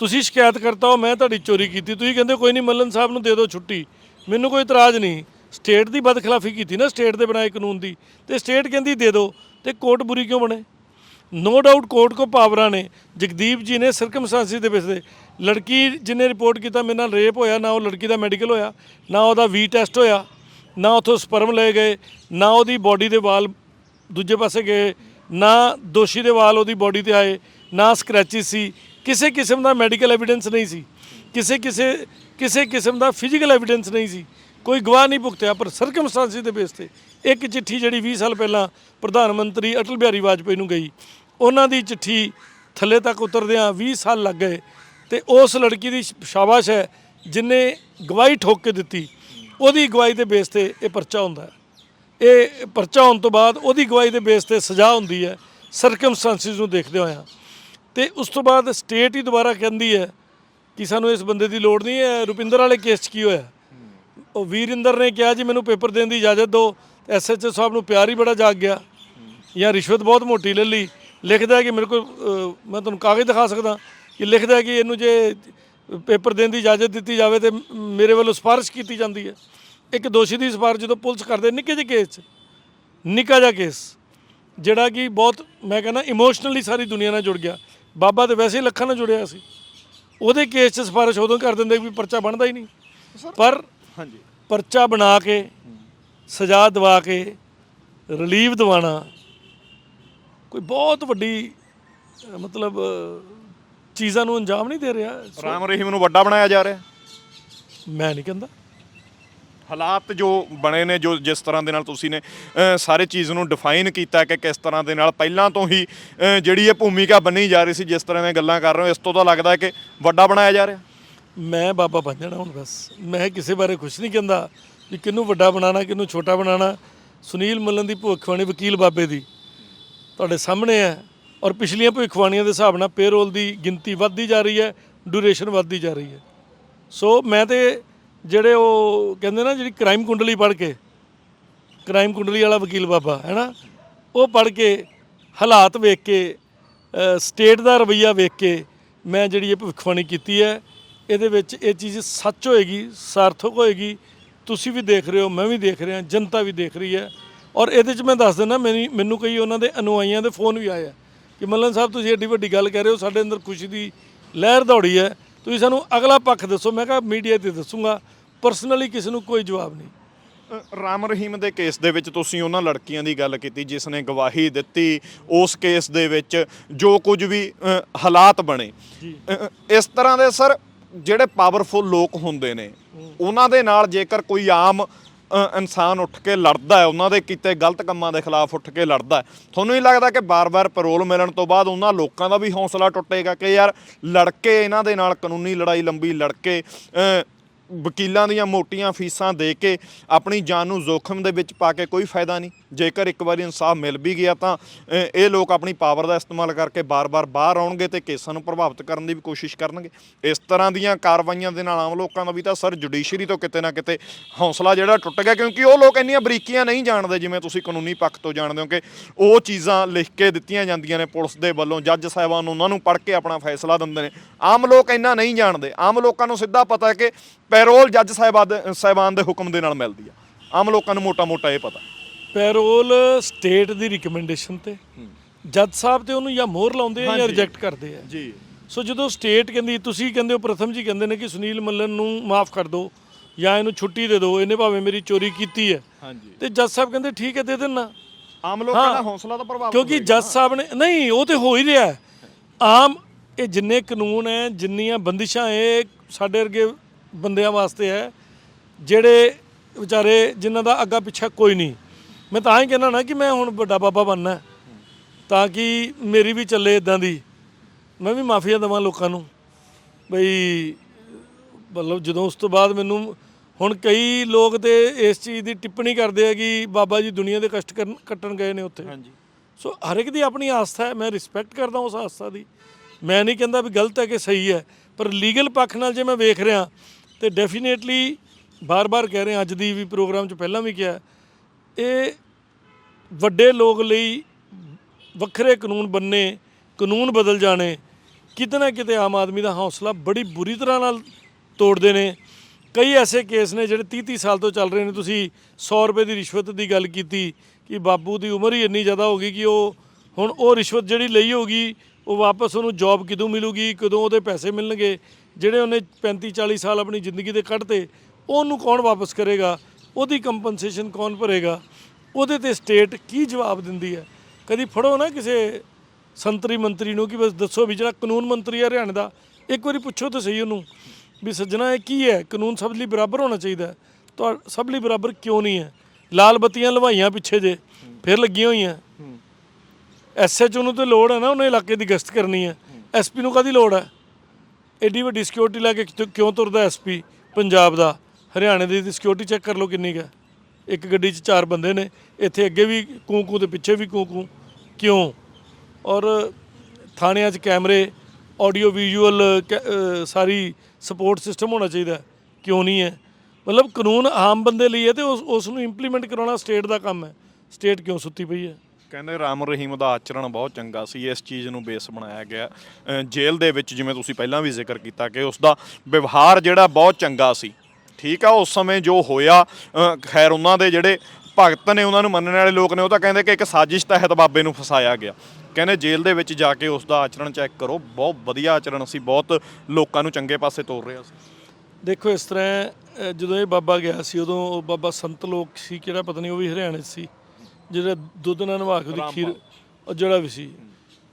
ਤੁਸੀਂ ਸ਼ਿਕਾਇਤ ਕਰਤਾ ਹੋ, ਮੈਂ ਤੁਹਾਡੀ ਚੋਰੀ ਕੀਤੀ, ਤੁਸੀਂ ਕਹਿੰਦੇ ਕੋਈ ਨਹੀਂ ਮੱਲਨ ਸਾਹਿਬ ਨੂੰ ਦੇ ਦਿਓ ਛੁੱਟੀ। ਮੈਨੂੰ ਕੋਈ ਇਤਰਾਜ਼ ਨਹੀਂ। ਸਟੇਟ ਦੀ ਬਦਖਲਾਫੀ ਕੀਤੀ ਨਾ, ਸਟੇਟ ਦੇ ਬਣਾਏ ਕਾਨੂੰਨ ਦੀ। ਤੇ ਸਟੇਟ ਕਹਿੰਦੀ ਦੇ ਦਿਓ, ਤੇ ਕੋਰਟ ਬੁਰੀ ਕਿਉਂ ਬਣੇ? ਨੋ ਡਾਊਟ ਕੋਰਟ ਕੋ ਪਾਵਰਾਂ ਨੇ, ਜਗਦੀਪ ਜੀ ਨੇ ਸਰਕਮਸਟੈਂਸਿਸ ਦੇ ਵਿੱਚ ਤੇ ਲੜਕੀ ਜਿਹਨੇ ਰਿਪੋਰਟ ਕੀਤਾ, ਮੇਰੇ ਨਾਲ ਰੇਪ ਹੋਇਆ, ਨਾ ਉਹ ਲੜਕੀ ਦਾ ਮੈਡੀਕਲ ਹੋਇਆ, ਨਾ ਉਹਦਾ ਵੀ ਟੈਸਟ ਹੋਇਆ, ਨਾ ਉਥੋਂ ਸਪਰਮ ਲਏ ਗਏ, ਨਾ ਉਹਦੀ ਬਾਡੀ ਦੇ ਵਾਲ ਦੂਜੇ ਪਾਸੇ ਗਏ, ਨਾ ਦੋਸ਼ੀ ਦੇ ਵਾਲ ਉਹਦੀ ਬਾਡੀ ਤੇ ਆਏ, ਨਾ ਸਕ੍ਰੈਚਿਸ ਸੀ। ਕਿਸੇ ਕਿਸਮ ਦਾ ਮੈਡੀਕਲ ਐਵੀਡੈਂਸ ਨਹੀਂ ਸੀ। ਕਿਸੇ ਕਿਸੇ ਕਿਸੇ ਕਿਸਮ ਦਾ ਫਿਜ਼ੀਕਲ ਐਵੀਡੈਂਸ ਨਹੀਂ ਸੀ। ਕੋਈ ਗਵਾਹ ਨਹੀਂ ਭੁਗਤਿਆ, ਪਰ ਸਰਕਮਸਟੈਂਸਿਸ ਦੇ ਬੇਸ ਤੇ ਇੱਕ ਚਿੱਠੀ ਜਿਹੜੀ 20 ਸਾਲ ਪਹਿਲਾਂ ਪ੍ਰਧਾਨ ਮੰਤਰੀ ਅਟਲ ਬਿਹਾਰੀ ਵਾਜਪੇਈ ਨੂੰ ਗਈ, ਉਹਨਾਂ ਦੀ ਚਿੱਠੀ ਥੱਲੇ ਤੱਕ ਉਤਰਦਿਆਂ 20 ਸਾਲ ਲੱਗ ਗਏ ਤੇ ਉਸ ਲੜਕੀ ਦੀ ਸ਼ਾਬਾਸ਼ ਹੈ, ਜਿਨੇ ਗਵਾਹੀ ਠੋਕ ਕੇ ਦਿੱਤੀ, ਉਹਦੀ ਗਵਾਹੀ ਦੇ ਬੇਸ ਤੇ ਇਹ ਪਰਚਾ ਹੁੰਦਾ ਇਹ ਪਰਚਾ ਹੋਣ ਤੋਂ ਬਾਅਦ ਉਹਦੀ ਗਵਾਹੀ ਦੇ ਬੇਸ ਤੇ ਸਜ਼ਾ ਹੁੰਦੀ ਹੈ ਸਰਕਮਸਟੈਂਸਿਸ ਨੂੰ ਦੇਖਦੇ ਹੋਇਆ। ਤੇ ਉਸ ਤੋਂ ਬਾਅਦ ਸਟੇਟ ਹੀ ਦੁਬਾਰਾ ਕਹਿੰਦੀ ਹੈ ਕਿ ਸਾਨੂੰ ਇਸ ਬੰਦੇ ਦੀ ਲੋੜ ਨਹੀਂ ਹੈ। ਰੁਪਿੰਦਰ ਵਾਲੇ ਕੇਸ 'ਚ ਕੀ ਹੋਇਆ? ਉਹ ਵੀਰਿੰਦਰ ਨੇ ਕਿਹਾ, ਜੀ, ਮੈਨੂੰ ਪੇਪਰ ਦੇਣ ਦੀ ਇਜਾਜ਼ਤ ਦਿਓ। ਐਸਐਚਓ ਸਾਹਿਬ ਨੂੰ ਪਿਆਰ ਹੀ ਬੜਾ ਜਾਗ ਗਿਆ। ਜਾਂ ਰਿਸ਼ਵਤ ਬਹੁਤ ਮੋਟੀ ਲੈ ਲਈ। ਲਿਖਦਾ ਕਿ ਮੇਰੇ ਕੋਲ ਮੈਂ ਤੁਹਾਨੂੰ ਕਾਗਜ਼ ਦਿਖਾ ਸਕਦਾ ਕਿ ਲਿਖਦਾ ਕਿ ਇਹਨੂੰ ਜੇ ਪੇਪਰ ਦੇਣ ਦੀ ਇਜਾਜ਼ਤ ਦਿੱਤੀ ਜਾਵੇ ਤੇ ਮੇਰੇ ਵੱਲੋਂ ਸਿਫਾਰਿਸ਼ ਕੀਤੀ ਜਾਂਦੀ ਹੈ। ਇੱਕ ਦੋਸ਼ੀ ਦੀ ਸਿਫਾਰਿਸ਼ ਜਦੋਂ ਪੁਲਿਸ ਕਰਦੇ, ਨਿੱਕੇ ਜਿਹੇ ਕੇਸ 'ਚ, ਨਿੱਕਾ ਜਿਹਾ ਕੇਸ ਜਿਹੜਾ ਕਿ ਬਹੁਤ, ਮੈਂ ਕਹਿੰਦਾ ਇਮੋਸ਼ਨਲੀ ਸਾਰੀ ਦੁਨੀਆ ਨਾਲ ਜੁੜ ਗਿਆ। ਬਾਬਾ ਤੇ ਵੈਸੇ ਹੀ ਲੱਖਾਂ ਨਾਲ ਜੁੜਿਆ ਸੀ। ਉਹਦੇ ਕੇਸ 'ਚ ਸਿਫਾਰਿਸ਼ ਉਦੋਂ ਕਰ ਦਿੰਦੇ ਵੀ ਪਰਚਾ ਬਣਦਾ ਹੀ ਨਹੀਂ। ਪਰ ਹਾਂਜੀ। ਪਰਚਾ ਬਣਾ ਕੇ ਸਜ਼ਾ ਦਵਾ ਕੇ ਰਿਲੀਵ ਦਿਵਾਣਾ ਕੋਈ ਬਹੁਤ ਵੱਡੀ ਮਤਲਬ ਚੀਜ਼ਾਂ ਨੂੰ ਅੰਜਾਮ ਨਹੀਂ ਦੇ ਰਿਹਾ। ਰਾਮ ਰਹੀਮ ਨੂੰ ਵੱਡਾ ਬਣਾਇਆ ਜਾ ਰਿਹਾ। ਮੈਂ ਨਹੀਂ ਕਹਿੰਦਾ। ਹਾਲਾਤ ਜੋ ਬਣੇ ਨੇ, ਜੋ ਜਿਸ ਤਰ੍ਹਾਂ ਦੇ ਨਾਲ ਤੁਸੀਂ ਨੇ ਸਾਰੇ ਚੀਜ਼ ਨੂੰ ਡਿਫਾਈਨ ਕੀਤਾ ਕਿ ਕਿਸ ਤਰ੍ਹਾਂ ਦੇ ਨਾਲ ਪਹਿਲਾਂ ਤੋਂ ਹੀ ਜਿਹੜੀ ਇਹ ਭੂਮਿਕਾ ਬੰਨੀ ਜਾ ਰਹੀ ਸੀ, ਜਿਸ ਤਰ੍ਹਾਂ ਦੀਆਂ ਗੱਲਾਂ ਕਰ ਰਹੇ ਹੋ, ਇਸ ਤੋਂ ਤਾਂ ਲੱਗਦਾ ਕਿ ਵੱਡਾ ਬਣਾਇਆ ਜਾ ਰਿਹਾ। ਮੈਂ ਬਾਬਾ ਬਣ ਜਾਣਾ ਹੁਣ ਬਸ। ਮੈਂ ਕਿਸੇ ਬਾਰੇ ਕੁਝ ਨਹੀਂ ਕਹਿੰਦਾ ਵੀ ਕਿਹਨੂੰ ਵੱਡਾ ਬਣਾਉਣਾ, ਕਿਹਨੂੰ ਛੋਟਾ ਬਣਾਉਣਾ। ਸੁਨੀਲ ਮੱਲਨ ਦੀ ਭਵਿੱਖਬਾਣੀ ਵਕੀਲ ਬਾਬੇ ਦੀ ਤੁਹਾਡੇ ਸਾਹਮਣੇ ਹੈ ਔਰ ਪਿਛਲੀਆਂ ਭਵਿੱਖਬਾਣੀਆਂ ਦੇ ਹਿਸਾਬ ਨਾਲ ਪੇਰੋਲ ਦੀ ਗਿਣਤੀ ਵੱਧਦੀ ਜਾ ਰਹੀ ਹੈ ਡਿਊਰੇਸ਼ਨ ਵੱਧਦੀ ਜਾ ਰਹੀ ਹੈ। ਸੋ ਮੈਂ ਤੇ ਜਿਹੜੇ ਉਹ ਕਹਿੰਦੇ ਨਾ ਜਿਹੜੀ ਕ੍ਰਾਈਮ ਕੁੰਡਲੀ ਪੜ੍ਹ ਕੇ, ਕ੍ਰਾਈਮ ਕੁੰਡਲੀ ਵਾਲਾ ਵਕੀਲ ਬਾਬਾ ਹੈ ਨਾ ਉਹ ਪੜ੍ਹ ਕੇ ਹਾਲਾਤ ਵੇਖ ਕੇ ਸਟੇਟ ਦਾ ਰਵਈਆ ਵੇਖ ਕੇ ਮੈਂ ਜਿਹੜੀ ਇਹ ਭਵਿੱਖਬਾਣੀ ਕੀਤੀ ਹੈ, ਇਹਦੇ ਵਿੱਚ ਇਹ ਚੀਜ਼ ਸੱਚ ਹੋਏਗੀ, ਸਾਰਥਕ ਹੋਏਗੀ। ਤੁਸੀਂ ਵੀ ਦੇਖ ਰਹੇ ਹੋ, ਮੈਂ ਵੀ ਦੇਖ ਰਿਹਾ, ਜਨਤਾ ਵੀ ਦੇਖ ਰਹੀ ਹੈ। ਔਰ ਇਹਦੇ 'ਚ ਮੈਂ ਦੱਸ ਦਿੰਦਾ ਮੈਨੂੰ ਮੈਨੂੰ ਕਈ ਉਹਨਾਂ ਦੇ ਅਨੁਆਈਆਂ ਦੇ ਫੋਨ ਵੀ ਆਏ ਆ ਕਿ ਮੱਲਨ ਸਾਹਿਬ, ਤੁਸੀਂ ਏਡੀ ਵੱਡੀ ਗੱਲ ਕਹਿ ਰਹੇ ਹੋ, ਸਾਡੇ ਅੰਦਰ ਖੁਸ਼ੀ ਦੀ ਲਹਿਰ ਦੌੜੀ ਹੈ। ਤੁਸੀਂ ਸਾਨੂੰ ਅਗਲਾ ਪੱਖ ਦੱਸੋ, ਮੈਂ ਕਿਹਾ ਮੀਡੀਆ ਤੇ ਦੱਸੂਗਾ। ਪਰਸਨਲੀ ਕਿਸੇ ਨੂੰ ਕੋਈ ਜਵਾਬ ਨਹੀਂ। ਰਾਮ ਰਹੀਮ ਦੇ ਕੇਸ ਦੇ ਵਿੱਚ ਤੁਸੀਂ ਉਹਨਾਂ ਲੜਕੀਆਂ ਦੀ ਗੱਲ ਕੀਤੀ ਜਿਸ ਨੇ ਗਵਾਹੀ ਦਿੱਤੀ ਉਸ ਕੇਸ ਦੇ ਵਿੱਚ ਜੋ ਕੁਝ ਵੀ ਅ, ਹਾਲਾਤ ਬਣੇ। ਅ, ਇਸ ਤਰ੍ਹਾਂ ਦੇ ਸਰ ਜਿਹੜੇ ਪਾਵਰਫੁਲ ਲੋਕ ਹੁੰਦੇ ਨੇ ਉਹਨਾਂ ਦੇ ਨਾਲ ਜੇਕਰ ਕੋਈ ਆਮ ਅ, ਇਨਸਾਨ ਉੱਠ ਕੇ ਲੜਦਾ ਹੈ ਉਹਨਾਂ ਦੇ ਕੀਤੇ ਗਲਤ ਕੰਮਾਂ ਦੇ ਖਿਲਾਫ ਉੱਠ ਕੇ ਲੜਦਾ ਹੈ ਤੁਹਾਨੂੰ ਨਹੀਂ ਲੱਗਦਾ ਕਿ ਬਾਰ-ਬਾਰ ਪੈਰੋਲ ਮਿਲਣ ਤੋਂ ਬਾਅਦ ਉਹਨਾਂ ਲੋਕਾਂ ਦਾ ਵੀ ਹੌਸਲਾ ਟੁੱਟੇਗਾ ਕਿ ਯਾਰ ਲੜ ਕੇ ਇਹਨਾਂ ਦੇ ਨਾਲ ਕਾਨੂੰਨੀ ਲੜਾਈ ਲੰਬੀ ਲੜ ਕੇ ਅ, ਵਕੀਲਾਂ ਦੀਆਂ ਮੋਟੀਆਂ ਫੀਸਾਂ ਦੇ ਕੇ ਆਪਣੀ ਜਾਨ ਨੂੰ ਜ਼ੋਖਮ ਦੇ ਵਿੱਚ ਪਾ ਕੇ ਕੋਈ ਫਾਇਦਾ ਨਹੀਂ। ਜੇਕਰ ਇੱਕ ਵਾਰੀ ਇਨਸਾਫ ਮਿਲ ਵੀ ਗਿਆ ਤਾਂ ਇਹ ਲੋਕ ਆਪਣੀ ਪਾਵਰ ਦਾ ਇਸਤੇਮਾਲ ਕਰਕੇ ਬਾਰ-ਬਾਰ ਬਾਹਰ ਆਉਣਗੇ ਤੇ ਕੇਸਾਂ ਨੂੰ ਪ੍ਰਭਾਵਿਤ ਕਰਨ ਦੀ ਵੀ ਕੋਸ਼ਿਸ਼ ਕਰਨਗੇ। ਇਸ ਤਰ੍ਹਾਂ ਦੀਆਂ ਕਾਰਵਾਈਆਂ ਦੇ ਨਾਲ ਆਮ ਲੋਕਾਂ ਦਾ ਵੀ ਤਾਂ ਸਰ ਜੁਡੀਸ਼ਰੀ ਤੋਂ ਕਿਤੇ ਨਾ ਕਿਤੇ ਹੌਸਲਾ ਜਿਹੜਾ ਟੁੱਟ ਗਿਆ, ਕਿਉਂਕਿ ਉਹ ਲੋਕ ਇੰਨੀਆਂ ਬਰੀਕੀਆਂ ਨਹੀਂ ਜਾਣਦੇ ਜਿਵੇਂ ਤੁਸੀਂ ਕਾਨੂੰਨੀ ਪੱਖ ਤੋਂ ਜਾਣਦੇ ਹੋ ਕਿ ਉਹ ਚੀਜ਼ਾਂ ਲਿਖ ਕੇ ਦਿੱਤੀਆਂ ਜਾਂਦੀਆਂ ਨੇ ਪੁਲਿਸ ਦੇ ਵੱਲੋਂ, ਜੱਜ ਸਾਹਿਬਾਨ ਉਹਨਾਂ ਨੂੰ ਪੜ੍ਹ ਕੇ ਆਪਣਾ ਫੈਸਲਾ ਦਿੰਦੇ ਨੇ। ਆਮ ਲੋਕ ਇੰਨਾ ਨਹੀਂ ਜਾਣਦੇ। ਆਮ ਲੋਕਾਂ ਨੂੰ ਸਿੱਧਾ ਪਤਾ ਹੈ ਕਿ ਪੈਰੋਲ ਜੱਜ ਸਾਹਿਬਾਨ ਦੇ ਸਾਹਿਬਾਨ ਦੇ ਹੁਕਮ ਦੇ ਨਾਲ ਮਿਲਦੀ ਆ। ਆਮ ਲੋਕਾਂ ਨੂੰ ਮੋਟਾ-ਮੋਟਾ ਇਹ ਪਤਾ। ਪੈਰੋਲ ਸਟੇਟ ਦੀ ਰਿਕਮੈਂਡੇਸ਼ਨ ਤੇ। ਜੱਜ ਸਾਹਿਬ ਤੇ ਉਹਨੂੰ ਜਾਂ ਮੋਹਰ ਲਾਉਂਦੇ ਆ ਜਾਂ। ਰਿਜੈਕਟ ਕਰਦੇ ਆ। ਜੀ। ਸੋ ਜਦੋਂ ਸਟੇਟ ਕਹਿੰਦੀ ਤੁਸੀਂ ਕਹਿੰਦੇ ਹੋ ਪ੍ਰਥਮ ਜੀ ਕਹਿੰਦੇ ਨੇ ਕਿ ਸੁਨੀਲ ਮੱਲਨ ਨੂੰ ਮਾਫ ਕਰ ਦਿਓ ਜਾਂ ਇਹਨੂੰ ਛੁੱਟੀ ਦੇ ਦਿਓ ਇਹਨੇ ਭਾਵੇਂ ਮੇਰੀ ਚੋਰੀ ਕੀਤੀ ਹੈ। ਹਾਂਜੀ। ਤੇ ਜੱਜ ਸਾਹਿਬ ਕਹਿੰਦੇ ਠੀਕ ਹੈ ਦੇ ਦੇਣਾ ਆਮ ਲੋਕਾਂ ਦਾ ਹੌਸਲਾ ਤਾਂ ਪ੍ਰਭਾਵਿਤ ਕਿਉਂਕਿ ਜੱਜ ਸਾਹਿਬ ਨੇ ਨਹੀਂ ਉਹ ਤੇ ਹੋ ਹੀ ਰਿਹਾ। ਆਮ ਇਹ ਜਿੰਨੇ ਕਾਨੂੰਨ ਹੈ ਜਿੰਨੀਆਂ ਬੰਦਿਸ਼ਾਂ ਇਹ ਸਾਡੇ ਵਰਗੇ ਬੰਦਿਆਂ ਵਾਸਤੇ ਹੈ ਜਿਹੜੇ ਵਿਚਾਰੇ ਜਿਨ੍ਹਾਂ ਦਾ ਅੱਗਾ ਪਿੱਛਾ ਕੋਈ ਨਹੀਂ। ਮੈਂ ਤਾਂ ਹੀ ਕਹਿੰਦਾ ਨਾ ਕਿ ਮੈਂ ਹੁਣ ਵੱਡਾ ਬਾਬਾ ਬਣਨਾ ਤਾਂ ਕਿ ਮੇਰੀ ਵੀ ਚੱਲੇ ਇਦਾਂ ਦੀ। ਮੈਂ ਵੀ ਮਾਫੀਆ ਦੇਵਾਂ ਲੋਕਾਂ ਨੂੰ। ਬਈ ਮਤਲਬ ਜਦੋਂ ਉਸ ਤੋਂ ਬਾਅਦ ਮੈਨੂੰ ਹੁਣ ਕਈ ਲੋਕ ਤੇ ਇਸ ਚੀਜ਼ ਦੀ ਟਿੱਪਣੀ ਕਰਦੇ ਆ ਕਿ ਬਾਬਾ ਜੀ ਦੁਨੀਆ ਦੇ ਕਸ਼ਟ ਕਰਨ- ਕੱਟਣ ਗਏ ਨੇ ਉੱਥੇ। ਹਾਂਜੀ। ਸੋ ਹਰ ਇੱਕ ਦੀ ਆਪਣੀ ਆਸਥਾ ਹੈ ਮੈਂ ਰਿਸਪੈਕਟ ਕਰਦਾ ਉਸ ਆਸਥਾ ਦੀ। ਮੈਂ ਨਹੀਂ ਕਹਿੰਦਾ ਵੀ ਗਲਤ ਹੈ ਕਿ ਸਹੀ ਹੈ ਪਰ ਲੀਗਲ ਪੱਖ ਨਾਲ ਜੇ ਮੈਂ ਵੇਖ ਰਿਹਾ ਤੇ ਡੈਫੀਨੇਟਲੀ ਬਾਰ-ਬਾਰ ਕਹਿ ਰਿਹਾ ਅੱਜ ਦੀ ਵੀ ਪ੍ਰੋਗਰਾਮ 'ਚ ਪਹਿਲਾਂ ਵੀ ਕਿਹਾ ਇਹ ਵੱਡੇ ਲੋਕ ਲਈ ਵੱਖਰੇ ਕਾਨੂੰਨ ਬੰਨੇ, ਕਾਨੂੰਨ ਬਦਲ ਜਾਣੇ, ਕਿਤੇ ਨਾ ਕਿਤੇ ਆਮ ਆਦਮੀ ਦਾ ਹੌਸਲਾ ਬੜੀ ਬੁਰੀ ਤਰ੍ਹਾਂ ਨਾਲ ਤੋੜਦੇ ਨੇ। ਕਈ ਐਸੇ ਕੇਸ ਨੇ ਜਿਹੜੇ 30 30 ਸਾਲ ਤੋਂ ਚੱਲ ਰਹੇ ਨੇ। ਤੁਸੀਂ 100 ਰੁਪਏ ਦੀ ਰਿਸ਼ਵਤ ਦੀ ਗੱਲ ਕੀਤੀ ਕਿ ਬਾਬੂ ਦੀ ਉਮਰ ਹੀ ਇੰਨੀ ਜ਼ਿਆਦਾ ਹੋ ਗਈ ਕਿ ਉਹ ਹੁਣ ਉਹ ਰਿਸ਼ਵਤ ਜਿਹੜੀ ਲਈ ਹੋਗੀ ਉਹ ਵਾਪਸ ਉਹਨੂੰ ਜੌਬ ਕਿਦੋਂ ਮਿਲੂਗੀ, ਕਦੋਂ ਉਹਦੇ ਪੈਸੇ ਮਿਲਣਗੇ? ਜਿਹੜੇ ਉਹਨੇ 35 40 ਸਾਲ ਆਪਣੀ ਜ਼ਿੰਦਗੀ ਦੇ ਕੱਢਤੇ ਉਹਨੂੰ ਕੌਣ ਵਾਪਸ ਕਰੇਗਾ? ਉਹਦੀ ਕੰਪਨਸੇਸ਼ਨ ਕੌਣ ਭਰੇਗਾ? ਉਹਦੇ ਤੇ ਸਟੇਟ ਕੀ ਜਵਾਬ ਦਿੰਦੀ ਹੈ? ਕਦੀ ਫੜੋ ਨਾ ਕਿਸੇ ਸੰਤਰੀ ਮੰਤਰੀ ਨੂੰ ਕਿ ਬਸ ਦੱਸੋ ਵੀ ਜਿਹੜਾ ਕਾਨੂੰਨ ਮੰਤਰੀ ਹੈ ਹਰਿਆਣੇ ਦਾ ਇੱਕ ਵਾਰੀ ਪੁੱਛੋ ਤਾਂ ਸਹੀ ਉਹਨੂੰ ਵੀ ਸੱਜਣਾ ਇਹ ਕੀ ਹੈ? ਕਾਨੂੰਨ ਸਭ ਲਈ ਬਰਾਬਰ ਹੋਣਾ ਚਾਹੀਦਾ ਹੈ। ਸਭ ਲਈ ਬਰਾਬਰ ਕਿਉਂ ਨਹੀਂ ਹੈ? ਲਾਲ ਬੱਤੀਆਂ ਲਵਾਈਆਂ ਪਿੱਛੇ ਜੇ ਫਿਰ ਲੱਗੀਆਂ ਹੋਈਆਂ। ਐਸਐਚਓ ਨੂੰ ਤੇ ਲੋੜ ਹੈ ਨਾ ਉਹਨੇ ਇਲਾਕੇ ਦੀ ਗਸ਼ਤ ਕਰਨੀ ਹੈ। ਐਸਪੀ ਨੂੰ ਕਾਦੀ ਲੋੜ ਹੈ? ਐਡੀ ਵੱਡੀ ਸਿਕਿਉਰਿਟੀ ਲੈ ਕੇ ਕਿਉਂ- ਕਿਉਂ ਤੁਰਦਾ ਐਸਪੀ ਪੰਜਾਬ ਦਾ? ਹਰਿਆਣੇ ਦੀ ਸਿਕਿਉਰਿਟੀ ਚੈੱਕ ਕਰ ਲਓ ਕਿੰਨੀ ਕੁ ਹੈ। ਇੱਕ ਗੱਡੀ 'ਚ ਚਾਰ ਬੰਦੇ ਨੇ। ਇੱਥੇ ਅੱਗੇ ਵੀ ਕੂੰ ਕੂੰ ਤੇ ਪਿੱਛੇ ਵੀ ਕੂੰ ਕੂੰ। ਕਿਉਂ? ਔਰ ਥਾਣਿਆਂ 'ਚ ਕੈਮਰੇ ਆਡੀਓ ਵਿਜ਼ੂਅਲ ਸਾਰੀ ਸਪੋਰਟ ਸਿਸਟਮ ਹੋਣਾ ਚਾਹੀਦਾ ਹੈ। ਕਿਉਂ ਨਹੀਂ ਹੈ? ਮਤਲਬ ਕਾਨੂੰਨ ਆਮ ਬੰਦੇ ਲਈ ਹੈ ਤੇ ਉਸ ਉਸ ਨੂੰ ਇੰਪਲੀਮੈਂਟ ਕਰਾਉਣਾ ਸਟੇਟ ਦਾ ਕੰਮ ਹੈ। ਸਟੇਟ ਕਿਉਂ ਸੁੱਤੀ ਪਈ ਹੈ? ਕਹਿੰਦੇ ਰਾਮ ਰਹੀਮ ਦਾ ਆਚਰਣ ਬਹੁਤ ਚੰਗਾ ਸੀ ਇਸ ਚੀਜ਼ ਨੂੰ ਬੇਸ ਬਣਾਇਆ ਗਿਆ। ਅ, ਜੇਲ੍ਹ ਦੇ ਵਿੱਚ ਜਿਵੇਂ ਤੁਸੀਂ ਪਹਿਲਾਂ ਵੀ ਜ਼ਿਕਰ ਕੀਤਾ ਕਿ ਉਸ ਦਾ ਵਿਵਹਾਰ ਜਿਹੜਾ ਬਹੁਤ ਚੰਗਾ ਸੀ। ਠੀਕ ਆ ਉਸ ਸਮੇਂ ਜੋ ਹੋਇਆ ਅ, ਖੈਰ ਉਹਨਾਂ ਦੇ ਜਿਹੜੇ ਭਗਤ ਨੇ ਉਹਨਾਂ ਨੂੰ ਮੰਨਣ ਵਾਲੇ ਲੋਕ ਨੇ ਉਹ ਤਾਂ ਕਹਿੰਦੇ ਕਿ ਇੱਕ ਸਾਜ਼ਿਸ਼ ਤਹਿਤ ਬਾਬੇ ਨੂੰ ਫਸਾਇਆ ਗਿਆ। ਕਹਿੰਦੇ ਜੇਲ੍ਹ ਦੇ ਵਿੱਚ ਜਾ ਕੇ ਉਸ ਦਾ ਆਚਰਣ ਚੈੱਕ ਕਰੋ ਬਹੁਤ ਵਧੀਆ ਆਚਰਣ ਸੀ ਬਹੁਤ ਲੋਕਾਂ ਨੂੰ ਚੰਗੇ ਪਾਸੇ ਤੋਰ ਰਿਹਾ ਸੀ। ਦੇਖੋ ਇਸ ਤਰ੍ਹਾਂ ਹੈ, ਅਹ ਜਦੋਂ ਇਹ ਬਾਬਾ ਗਿਆ ਸੀ ਉਦੋਂ ਉਹ ਬਾਬਾ ਸੰਤ ਲੋਕ ਸੀ ਕਿਹੜਾ ਪਤਾ ਨਹੀਂ ਉਹ ਵੀ ਹਰਿਆਣੇ 'ਚ ਸੀ। ਜਿਹੜਾ ਦੁੱਧ ਨਾਲ ਨਵਾ ਕੇ ਉਹਦੀ ਖੀਰ ਉਹ ਜਿਹੜਾ ਵੀ ਸੀ।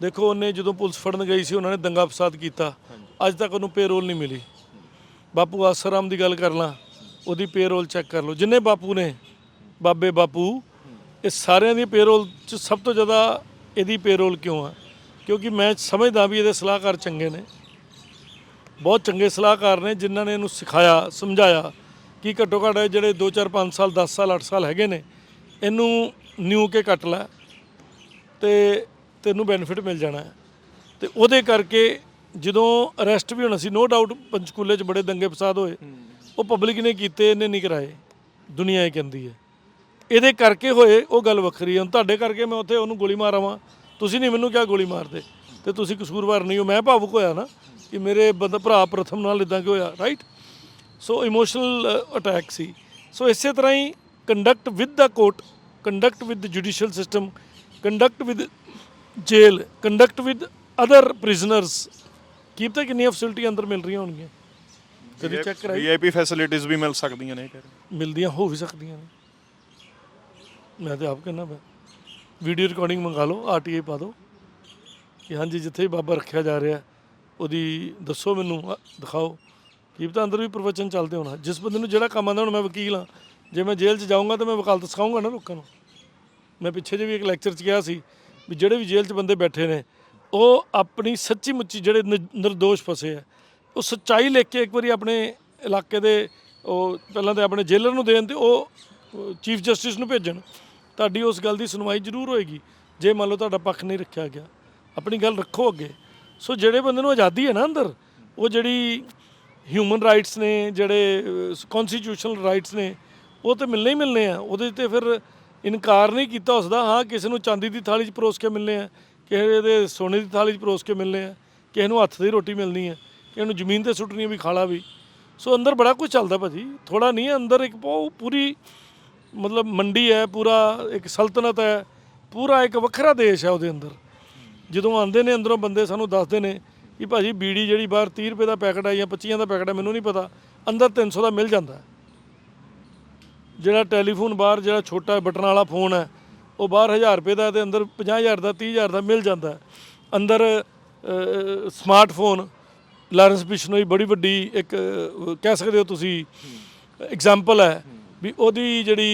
ਦੇਖੋ ਉਹਨੇ ਜਦੋਂ ਪੁਲਿਸ ਫੜਨ ਗਈ ਸੀ ਉਹਨਾਂ ਨੇ ਦੰਗਾ ਫਸਾਦ ਕੀਤਾ। ਅੱਜ ਤੱਕ ਉਹਨੂੰ ਪੇਰੋਲ ਨਹੀਂ ਮਿਲੀ। ਬਾਪੂ ਆਸਰਾਮ ਦੀ ਗੱਲ ਕਰ ਲਾਂ ਉਹਦੀ ਪੇਰੋਲ ਚੈੱਕ ਕਰ ਲਓ। ਜਿੰਨੇ ਬਾਪੂ ਨੇ ਬਾਬੇ ਬਾਪੂ ਇਹ ਸਾਰਿਆਂ ਦੀ ਪੇਰੋਲ 'ਚ ਸਭ ਤੋਂ ਜ਼ਿਆਦਾ ਇਹਦੀ ਪੇਰੋਲ ਕਿਉਂ ਆ? ਕਿਉਂਕਿ ਮੈਂ ਸਮਝਦਾ ਵੀ ਇਹਦੇ ਸਲਾਹਕਾਰ ਚੰਗੇ ਨੇ। ਬਹੁਤ ਚੰਗੇ ਸਲਾਹਕਾਰ ਨੇ ਜਿਨ੍ਹਾਂ ਨੇ ਇਹਨੂੰ ਸਿਖਾਇਆ ਸਮਝਾਇਆ ਕਿ ਘੱਟੋ ਘੱਟ ਜਿਹੜੇ 2 4 5 ਸਾਲ 10 ਸਾਲ 8 ਸਾਲ ਹੈਗੇ ਨੇ ਇਹਨੂੰ ਨਿਊ ਕੇ ਕੱਟ ਲੈ ਤੇ ਤੈਨੂੰ ਬੈਨੀਫਿਟ ਮਿਲ ਜਾਣਾ ਹੈ। ਤੇ ਉਹਦੇ ਕਰਕੇ ਜਦੋਂ ਅਰੈਸਟ ਵੀ ਹੋਣਾ ਸੀ ਨੋ ਡਾਊਟ ਪੰਚਕੂਲੇ 'ਚ ਬੜੇ ਦੰਗੇ ਫਸਾਦ ਹੋਏ। ਉਹ ਪਬਲਿਕ ਨੇ ਕੀਤੇ, ਇਹਨੇ ਨਹੀਂ ਕਰਾਏ। ਦੁਨੀਆ ਇਹ ਕਹਿੰਦੀ ਹੈ। ਇਹਦੇ ਕਰਕੇ ਹੋਏ ਉਹ ਗੱਲ ਵੱਖਰੀ ਹੈ। ਹੁਣ ਤੁਹਾਡੇ ਕਰਕੇ ਮੈਂ ਉੱਥੇ ਉਹਨੂੰ ਗੋਲੀ ਮਾਰਾਵਾਂ ਤੁਸੀਂ ਨਹੀਂ ਮੈਨੂੰ ਕਿਹਾ ਗੋਲੀ ਮਾਰਦੇ। ਤੇ ਤੁਸੀਂ ਕਸੂਰਵਾਰ ਨਹੀਂ ਹੋ। ਮੈਂ ਭਾਵੁਕ ਹੋਇਆ ਨਾ ਕਿ ਮੇਰੇ ਬੰਦਾ ਭਰਾ ਪ੍ਰਥਮ ਨਾਲ ਇਦਾਂ ਕਿ ਹੋਇਆ ਰਾਈਟ ਸੋ ਇਮੋਸ਼ਨਲ ਅਟੈਕ ਸੀ। ਸੋ ਇਸੇ ਤਰ੍ਹਾਂ ਹੀ conduct with the court conduct with judicial system conduct with jail conduct with other prisoners ਕੀ ਪਤਾ ਕਿੰਨੀਆਂ ਫੈਸਿਲਿਟੀ ਅੰਦਰ ਮਿਲ ਰਹੀਆਂ ਹੋਣਗੀਆਂ ਕਦੀ ਚੈੱਕ ਕਰਾਈ ਵੀਆਈਪੀ ਫੈਸਿਲਿਟੀਆਂ ਵੀ ਮਿਲ ਸਕਦੀਆਂ ਨੇ। ਮਿਲਦੀਆਂ ਹੋ ਵੀ ਸਕਦੀਆਂ ਨੇ ਮੈਂ ਤੇ ਆਪ ਕਹਿੰਦਾ ਮੈਂ ਵੀਡੀਓ ਰਿਕਾਰਡਿੰਗ ਮੰਗਾ ਲਓ ਆਰਟੀਏ ਪਾ ਦਿਓ ਕਿ ਹਾਂਜੀ ਜਿੱਥੇ ਵੀ ਬਾਬਾ ਰੱਖਿਆ ਜਾ ਰਿਹਾ ਉਹਦੀ ਦੱਸੋ ਮੈਨੂੰ ਅ, ਦਿਖਾਓ ਕੀ ਪਤਾ ਅੰਦਰ ਵੀ ਪ੍ਰਵਚਨ ਚੱਲਦੇ ਹੋਣਾ ਜਿਸ ਬੰਦੇ ਨੂੰ ਜਿਹੜਾ ਕੰਮ ਆਉਂਦਾ ਹੁਣ ਮੈਂ ਵਕੀਲ ਹਾਂ ਜੇ ਮੈਂ ਜੇਲ੍ਹ 'ਚ ਜਾਊਂਗਾ ਤਾਂ ਮੈਂ ਵਕਾਲਤ ਸਿਖਾਊਂਗਾ ਨਾ ਲੋਕਾਂ ਨੂੰ। ਮੈਂ ਪਿੱਛੇ ਜੇ ਵੀ ਇੱਕ ਲੈਕਚਰ 'ਚ ਕਿਹਾ ਸੀ ਵੀ ਜਿਹੜੇ ਵੀ ਜੇਲ੍ਹ 'ਚ ਬੰਦੇ ਬੈਠੇ ਨੇ, ਉਹ ਆਪਣੀ ਸੱਚੀ ਮੁੱਚੀ ਜਿਹੜੇ ਨਿ- ਨਿਰਦੋਸ਼ ਫਸੇ ਆ, ਉਹ ਸੱਚਾਈ ਲਿਖ ਕੇ ਇੱਕ ਵਾਰੀ ਆਪਣੇ ਇਲਾਕੇ ਦੇ ਉਹ ਪਹਿਲਾਂ ਤੇ ਆਪਣੇ ਜੇਲਰ ਨੂੰ ਦੇਣ ਤੇ ਉਹ ਚੀਫ ਜਸਟਿਸ ਨੂੰ ਭੇਜਣ। ਤੁਹਾਡੀ ਉਸ ਗੱਲ ਦੀ ਸੁਣਵਾਈ ਜ਼ਰੂਰ ਹੋਏਗੀ, ਜੇ ਮੰਨ ਲਓ ਤੁਹਾਡਾ ਪੱਖ ਨਹੀਂ ਰੱਖਿਆ ਗਿਆ। ਆਪਣੀ ਗੱਲ ਰੱਖੋ ਅੱਗੇ। ਸੋ ਜਿਹੜੇ ਬੰਦੇ ਨੂੰ ਆਜ਼ਾਦੀ ਹੈ ਨਾ ਅੰਦਰ, ਉਹ ਜਿਹੜੀ ਹਿਊਮਨ ਰਾਈਟਸ ਨੇ, ਜਿਹੜੇ ਕਨਸਟੀਟਿਊਸ਼ਨਲ ਰਾਈਟਸ ਨੇ ਉਹ ਤੇ ਮਿਲਣੇ ਹੀ ਮਿਲਣੇ ਆ। ਉਹਦੇ ਤੇ ਫਿਰ ਇਨਕਾਰ ਨਹੀਂ ਕੀਤਾ ਉਸਦਾ। ਹਾਂ, ਕਿਸੇ ਨੂੰ ਚਾਂਦੀ ਦੀ ਥਾਲੀ 'ਚ ਪਰੋਸ ਕੇ ਮਿਲਣੇ ਆ। ਕਿਸੇ ਦੇ ਸੋਨੇ ਦੀ ਥਾਲੀ 'ਚ ਪਰੋਸ ਕੇ ਮਿਲਣੇ ਆ। ਕਿਸੇ ਨੂੰ ਹੱਥ ਦੀ ਰੋਟੀ ਮਿਲਣੀ ਹੈ ਕਿਸੇ ਨੂੰ ਜ਼ਮੀਨ ਤੇ ਸੁੱਟਣੀ ਵੀ ਖਾਲਾ ਵੀ। ਸੋ ਅੰਦਰ ਬੜਾ ਕੁਝ ਚੱਲਦਾ ਭਾਜੀ। ਥੋੜਾ ਨਹੀਂ ਅੰਦਰ ਇੱਕ ਬਹੁਤ ਪੂਰੀ ਮਤਲਬ ਮੰਡੀ ਹੈ, ਪੂਰਾ ਇੱਕ ਸਲਤਨਤ ਹੈ। ਪੂਰਾ ਇੱਕ ਵੱਖਰਾ ਦੇਸ਼ ਹੈ ਉਹਦੇ ਅੰਦਰ। ਜਦੋਂ ਆਉਂਦੇ ਨੇ ਅੰਦਰੋਂ ਬੰਦੇ ਸਾਨੂੰ ਦੱਸਦੇ ਨੇ ਕਿ ਭਾਜੀ ਬੀੜੀ ਜਿਹੜੀ ਬਾਹਰ 30 ਰੁਪਏ ਦਾ ਪੈਕਟ ਹੈ ਜਾਂ 25 ਦਾ ਪੈਕਟ ਹੈ ਮੈਨੂੰ ਨਹੀਂ ਪਤਾ। ਅੰਦਰ 300 ਦਾ ਮਿਲ ਜਾਂਦਾ। ਜਿਹੜਾ ਟੈਲੀਫੋਨ ਬਾਹਰ, ਜਿਹੜਾ ਛੋਟਾ ਬਟਨ ਵਾਲਾ ਫੋਨ ਹੈ, ਉਹ ਬਾਹਰ 1000 ਰੁਪਏ ਦਾ ਤੇ ਅੰਦਰ 50000 ਦਾ 30000 ਦਾ ਮਿਲ ਜਾਂਦਾ ਅੰਦਰ ਸਮਾਰਟਫੋਨ ਲਾਰੈਂਸ ਬਿਸ਼ਨੋਈ ਬੜੀ ਵੱਡੀ ਇੱਕ ਕਹਿ ਸਕਦੇ ਹੋ ਤੁਸੀਂ ਐਗਜ਼ਾਮਪਲ ਹੈ ਵੀ ਉਹਦੀ ਜਿਹੜੀ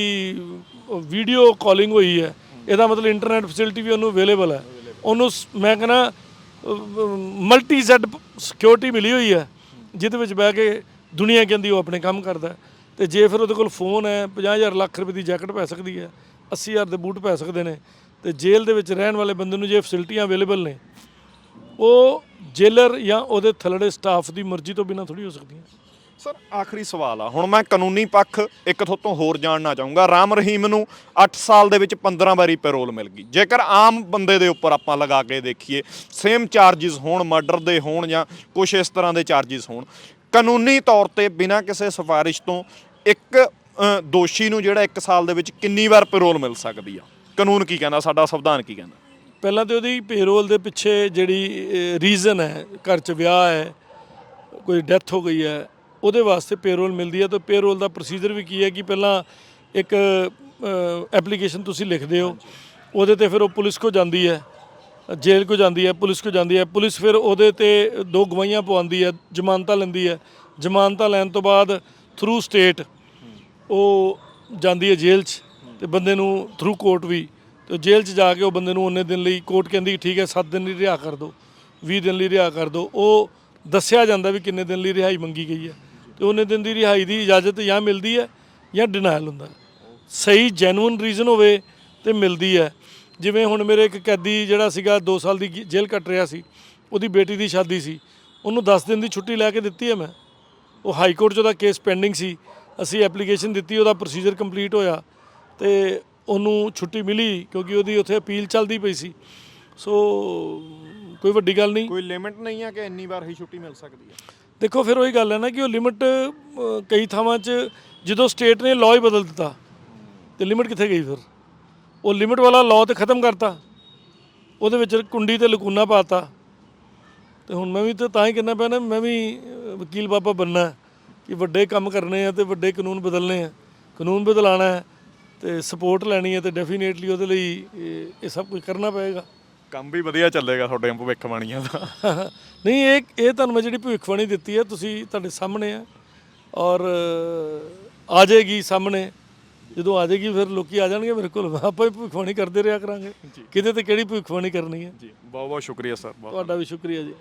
ਵੀਡੀਓ ਕਾਲਿੰਗ ਹੋਈ ਹੈ, ਇਹਦਾ ਮਤਲਬ ਇੰਟਰਨੈਟ ਫੈਸਿਲਿਟੀ ਵੀ ਉਹਨੂੰ ਅਵੇਲੇਬਲ ਹੈ। ਉਹਨੂੰ ਸ- ਮੈਂ ਕਹਿੰਦਾ ਮਲਟੀ ਜ਼ੈਡ ਸਿਕਿਉਰਿਟੀ ਮਿਲੀ ਹੋਈ ਹੈ, ਜਿਹਦੇ ਵਿੱਚ ਬਹਿ ਕੇ ਦੁਨੀਆ ਕਹਿੰਦੀ ਉਹ ਆਪਣੇ ਕੰਮ ਕਰਦਾ ਤੇ ਜੇ ਫਿਰ ਉਹਦੇ ਕੋਲ ਫੋਨ ਹੈ 50000 ਲੱਖ ਰੁਪਏ ਦੀ ਜੈਕਟ ਪੈ ਸਕਦੀ ਹੈ 80000 ਦੇ ਬੂਟ ਪੈ ਸਕਦੇ ਨੇ, ਤੇ ਜੇਲ੍ਹ ਦੇ ਵਿੱਚ ਰਹਿਣ ਵਾਲੇ ਬੰਦੇ ਨੂੰ ਜੇ ਫੈਸਿਲਿਟੀਆਂ ਅਵੇਲੇਬਲ ਨੇ, ਉਹ ਜੇਲਰ ਜਾਂ ਉਹਦੇ ਥੱਲੜੇ ਸਟਾਫ ਦੀ ਮਰਜ਼ੀ ਤੋਂ ਬਿਨਾ ਥੋੜੀ ਹੋ ਸਕਦੀਆਂ। ਸਰ, ਆਖਰੀ ਸਵਾਲ ਆ। ਹੁਣ ਮੈਂ ਕਾਨੂੰਨੀ ਪੱਖ ਇੱਕ ਥੋ ਤੋਂ ਹੋਰ ਜਾਣਨਾ ਚਾਹੂੰਗਾ। ਰਾਮ ਰਹੀਮ ਨੂੰ 8 ਸਾਲ ਦੇ ਵਿੱਚ 15 ਵਾਰੀ ਪੈਰੋਲ ਮਿਲ ਗਈ। ਜੇਕਰ ਆਮ ਬੰਦੇ ਦੇ ਉੱਪਰ ਆਪਾਂ ਲਗਾ ਕੇ ਦੇਖੀਏ ਸੇਮ ਚਾਰजेस ਹੋਣ ਮਰਡਰ ਦੇ ਹੋਣ ਜਾਂ ਕੁਝ ਇਸ ਤਰ੍ਹਾਂ ਦੇ ਚਾਰजेस ਹੋਣ, ਕਾਨੂੰਨੀ ਤੌਰ ਤੇ ਬਿਨਾਂ ਕਿਸੇ ਸਿਫਾਰਿਸ਼ ਤੋਂ ਇੱਕ ਦੋਸ਼ੀ ਨੂੰ ਜਿਹੜਾ 1 ਸਾਲ ਦੇ ਵਿੱਚ ਕਿੰਨੀ ਵਾਰ ਪੈਰੋਲ ਮਿਲ ਸਕਦੀ ਆ? ਕਾਨੂੰਨ ਕੀ ਕਹਿੰਦਾ? ਸਾਡਾ ਸੰਵਿਧਾਨ ਕੀ ਕਹਿੰਦਾ? ਪਹਿਲਾਂ ਤੇ ਉਹਦੀ ਪੇਰੋਲ ਦੇ ਪਿੱਛੇ ਜਿਹੜੀ ਰੀਜ਼ਨ ਹੈ, ਘਰ 'ਚ ਵਿਆਹ ਹੈ, ਕੋਈ ਡੈਥ ਹੋ ਗਈ ਹੈ, ਉਹਦੇ ਵਾਸਤੇ ਪੇਰੋਲ ਮਿਲਦੀ ਹੈ। ਤਾਂ ਪੇਰੋਲ ਦਾ ਪ੍ਰੋਸੀਜਰ ਵੀ ਕੀ ਹੈ ਕਿ ਪਹਿਲਾਂ ਇੱਕ ਐਪਲੀਕੇਸ਼ਨ ਤੁਸੀਂ ਲਿਖਦੇ ਹੋ, ਉਹਦੇ ਤੇ ਫਿਰ ਉਹ ਪੁਲਿਸ ਕੋ ਜਾਂਦੀ ਹੈ, ਜੇਲ੍ਹ ਕੋ ਜਾਂਦੀ ਹੈ, ਪੁਲਿਸ ਕੋ ਜਾਂਦੀ ਹੈ। ਪੁਲਿਸ ਫਿਰ ਉਹਦੇ ਤੇ ਦੋ ਗਵਾਹੀਆਂ ਪਵਾਉਂਦੀ ਹੈ, ਜ਼ਮਾਨਤਾਂ ਲੈਂਦੀ ਹੈ। ਜ਼ਮਾਨਤਾਂ ਲੈਣ ਤੋਂ ਬਾਅਦ ਥਰੂ ਸਟੇਟ ਉਹ ਜਾਂਦੀ ਹੈ ਜੇਲ੍ਹ 'ਚ ਤੇ ਬੰਦੇ ਨੂੰ ਥਰੂ ਕੋਰਟ ਵੀ, ਤੇ ਜੇਲ੍ਹ 'ਚ ਜਾ ਕੇ ਉਹ ਬੰਦੇ ਨੂੰ ਉਹਨੇ ਦਿਨ ਲਈ ਕੋਰਟ ਕਹਿੰਦੀ ਕਿ ਠੀਕ ਹੈ 7 ਦਿਨ ਲਈ ਰਿਹਾ ਕਰ ਦਿਓ 20 ਦਿਨ ਲਈ ਰਿਹਾ ਕਰ ਦਿਓ। ਉਹ ਦੱਸਿਆ ਜਾਂਦਾ ਵੀ ਕਿੰਨੇ ਦਿਨ ਲਈ ਰਿਹਾਈ ਮੰਗੀ ਗਈ ਹੈ। ਤੇ ਉਹਨੇ ਦਿਨ ਦੀ ਰਿਹਾਈ ਦੀ ਇਜਾਜ਼ਤ ਜਾਂ ਮਿਲਦੀ ਹੈ ਜਾਂ ਡਿਨਾਇਲ ਹੁੰਦਾ ਸਹੀ ਜੈਨੂਇਨ ਰੀਜ਼ਨ ਹੋਵੇ ਤੇ ਮਿਲਦੀ ਹੈ। ਜਿਵੇਂ ਹੁਣ ਮੇਰੇ ਇੱਕ ਕੈਦੀ ਜਿਹੜਾ ਸੀਗਾ 2 ਸਾਲ ਦੀ ਜੇਲ੍ਹ ਕੱਟ ਰਿਹਾ ਸੀ, ਉਹਦੀ ਬੇਟੀ ਦੀ ਸ਼ਾਦੀ ਸੀ, ਉਹਨੂੰ 10 ਦਿਨ ਦੀ ਛੁੱਟੀ ਲੈ ਕੇ ਦਿੱਤੀ ਹੈ ਮੈਂ। ਉਹ ਹਾਈ ਕੋਰਟ 'ਚ ਉਹਦਾ ਕੇਸ ਪੈਂਡਿੰਗ ਸੀ। ਅਸੀਂ ਐਪਲੀਕੇਸ਼ਨ ਦਿੱਤੀ ਉਹਦਾ ਪ੍ਰੋਸੀਜਰ ਕੰਪਲੀਟ ਹੋਇਆ ਤੇ ਉਹਨੂੰ ਛੁੱਟੀ ਮਿਲੀ ਕਿਉਂਕਿ ਉਹਦੀ ਉੱਥੇ ਅਪੀਲ ਚੱਲਦੀ ਪਈ ਸੀ। ਸੋ ਕੋਈ ਵੱਡੀ ਗੱਲ ਨਹੀਂ। ਕੋਈ ਲਿਮਿਟ ਨਹੀਂ ਆ ਕਿ ਇੰਨੀ ਵਾਰ ਹੀ ਛੁੱਟੀ ਮਿਲ ਸਕਦੀ ਹੈ ਦੇਖੋ ਫਿਰ ਉਹੀ ਗੱਲ ਹੈ ਨਾ ਕਿ ਉਹ ਲਿਮਿਟ ਕਈ ਥਾਵਾਂ 'ਚ ਜਦੋਂ ਸਟੇਟ ਨੇ ਲਾਅ ਹੀ ਬਦਲ ਦਿੱਤਾ ਤੇ ਲਿਮਿਟ ਕਿੱਥੇ ਗਈ ਫਿਰ? ਉਹ ਲਿਮਿਟ ਵਾਲਾ ਲਾਅ ਤੇ ਖਤਮ ਕਰਤਾ। ਉਹਦੇ ਵਿੱਚ ਕੁੰਡੀ ਤੇ ਲਕੂਨਾ ਪਾਤਾ। ਤੇ ਹੁਣ ਮੈਂ ਵੀ ਤਾਂ ਤਾਂ ਹੀ ਕਹਿੰਦਾ ਪਿਆ ਨਾ ਮੈਂ ਵੀ ਵਕੀਲ ਬਾਬਾ ਬੰਨਾ ਕਿ ਵੱਡੇ ਕੰਮ ਕਰਨੇ ਆ ਤੇ ਵੱਡੇ ਕਾਨੂੰਨ ਬਦਲਨੇ ਆ। ਕਾਨੂੰਨ ਬਦਲਾਣਾ ਹੈ ਤੇ ਸਪੋਰਟ ਲੈਣੀ ਹੈ ਤੇ ਡੈਫੀਨੇਟਲੀ ਉਹਦੇ ਲਈ ਇਹ ਇਹ ਸਭ ਕੁਝ ਕਰਨਾ ਪਏਗਾ। ਕੰਮ ਵੀ ਵਧੀਆ ਚੱਲੇਗਾ ਤੁਹਾਡੇ ਭਵਿੱਖਬਾਣੀਆਂ ਦਾ। ਨਹੀਂ ਇਹ ਇਹ ਤੁਹਾਨੂੰ ਮੈਂ ਜਿਹੜੀ ਭਵਿੱਖਬਾਣੀ ਦਿੱਤੀ ਹੈ ਤੁਸੀਂ ਤੁਹਾਡੇ ਸਾਹਮਣੇ ਹੈ ਔਰ ਅ, ਆ ਜਾਏਗੀ ਸਾਹਮਣੇ। ਜਦੋਂ ਆ ਜਾਏਗੀ ਫਿਰ ਲੋਕੀ ਆ ਜਾਣਗੇ ਮੇਰੇ ਕੋਲ। ਆਪਾਂ ਹੀ ਭਵਿੱਖਬਾਣੀ ਕਰਦੇ ਰਿਹਾ ਕਰਾਂਗੇ। ਕਿਤੇ ਤੇ ਕਿਹੜੀ ਭਵਿੱਖਬਾਣੀ ਕਰਨੀ ਹੈ? ਜੀ ਬਹੁਤ ਬਹੁਤ ਸ਼ੁਕਰੀਆ ਸਰ ਬਹੁਤ ਤੁਹਾਡਾ ਵੀ ਸ਼ੁਕਰੀਆ ਜੀ।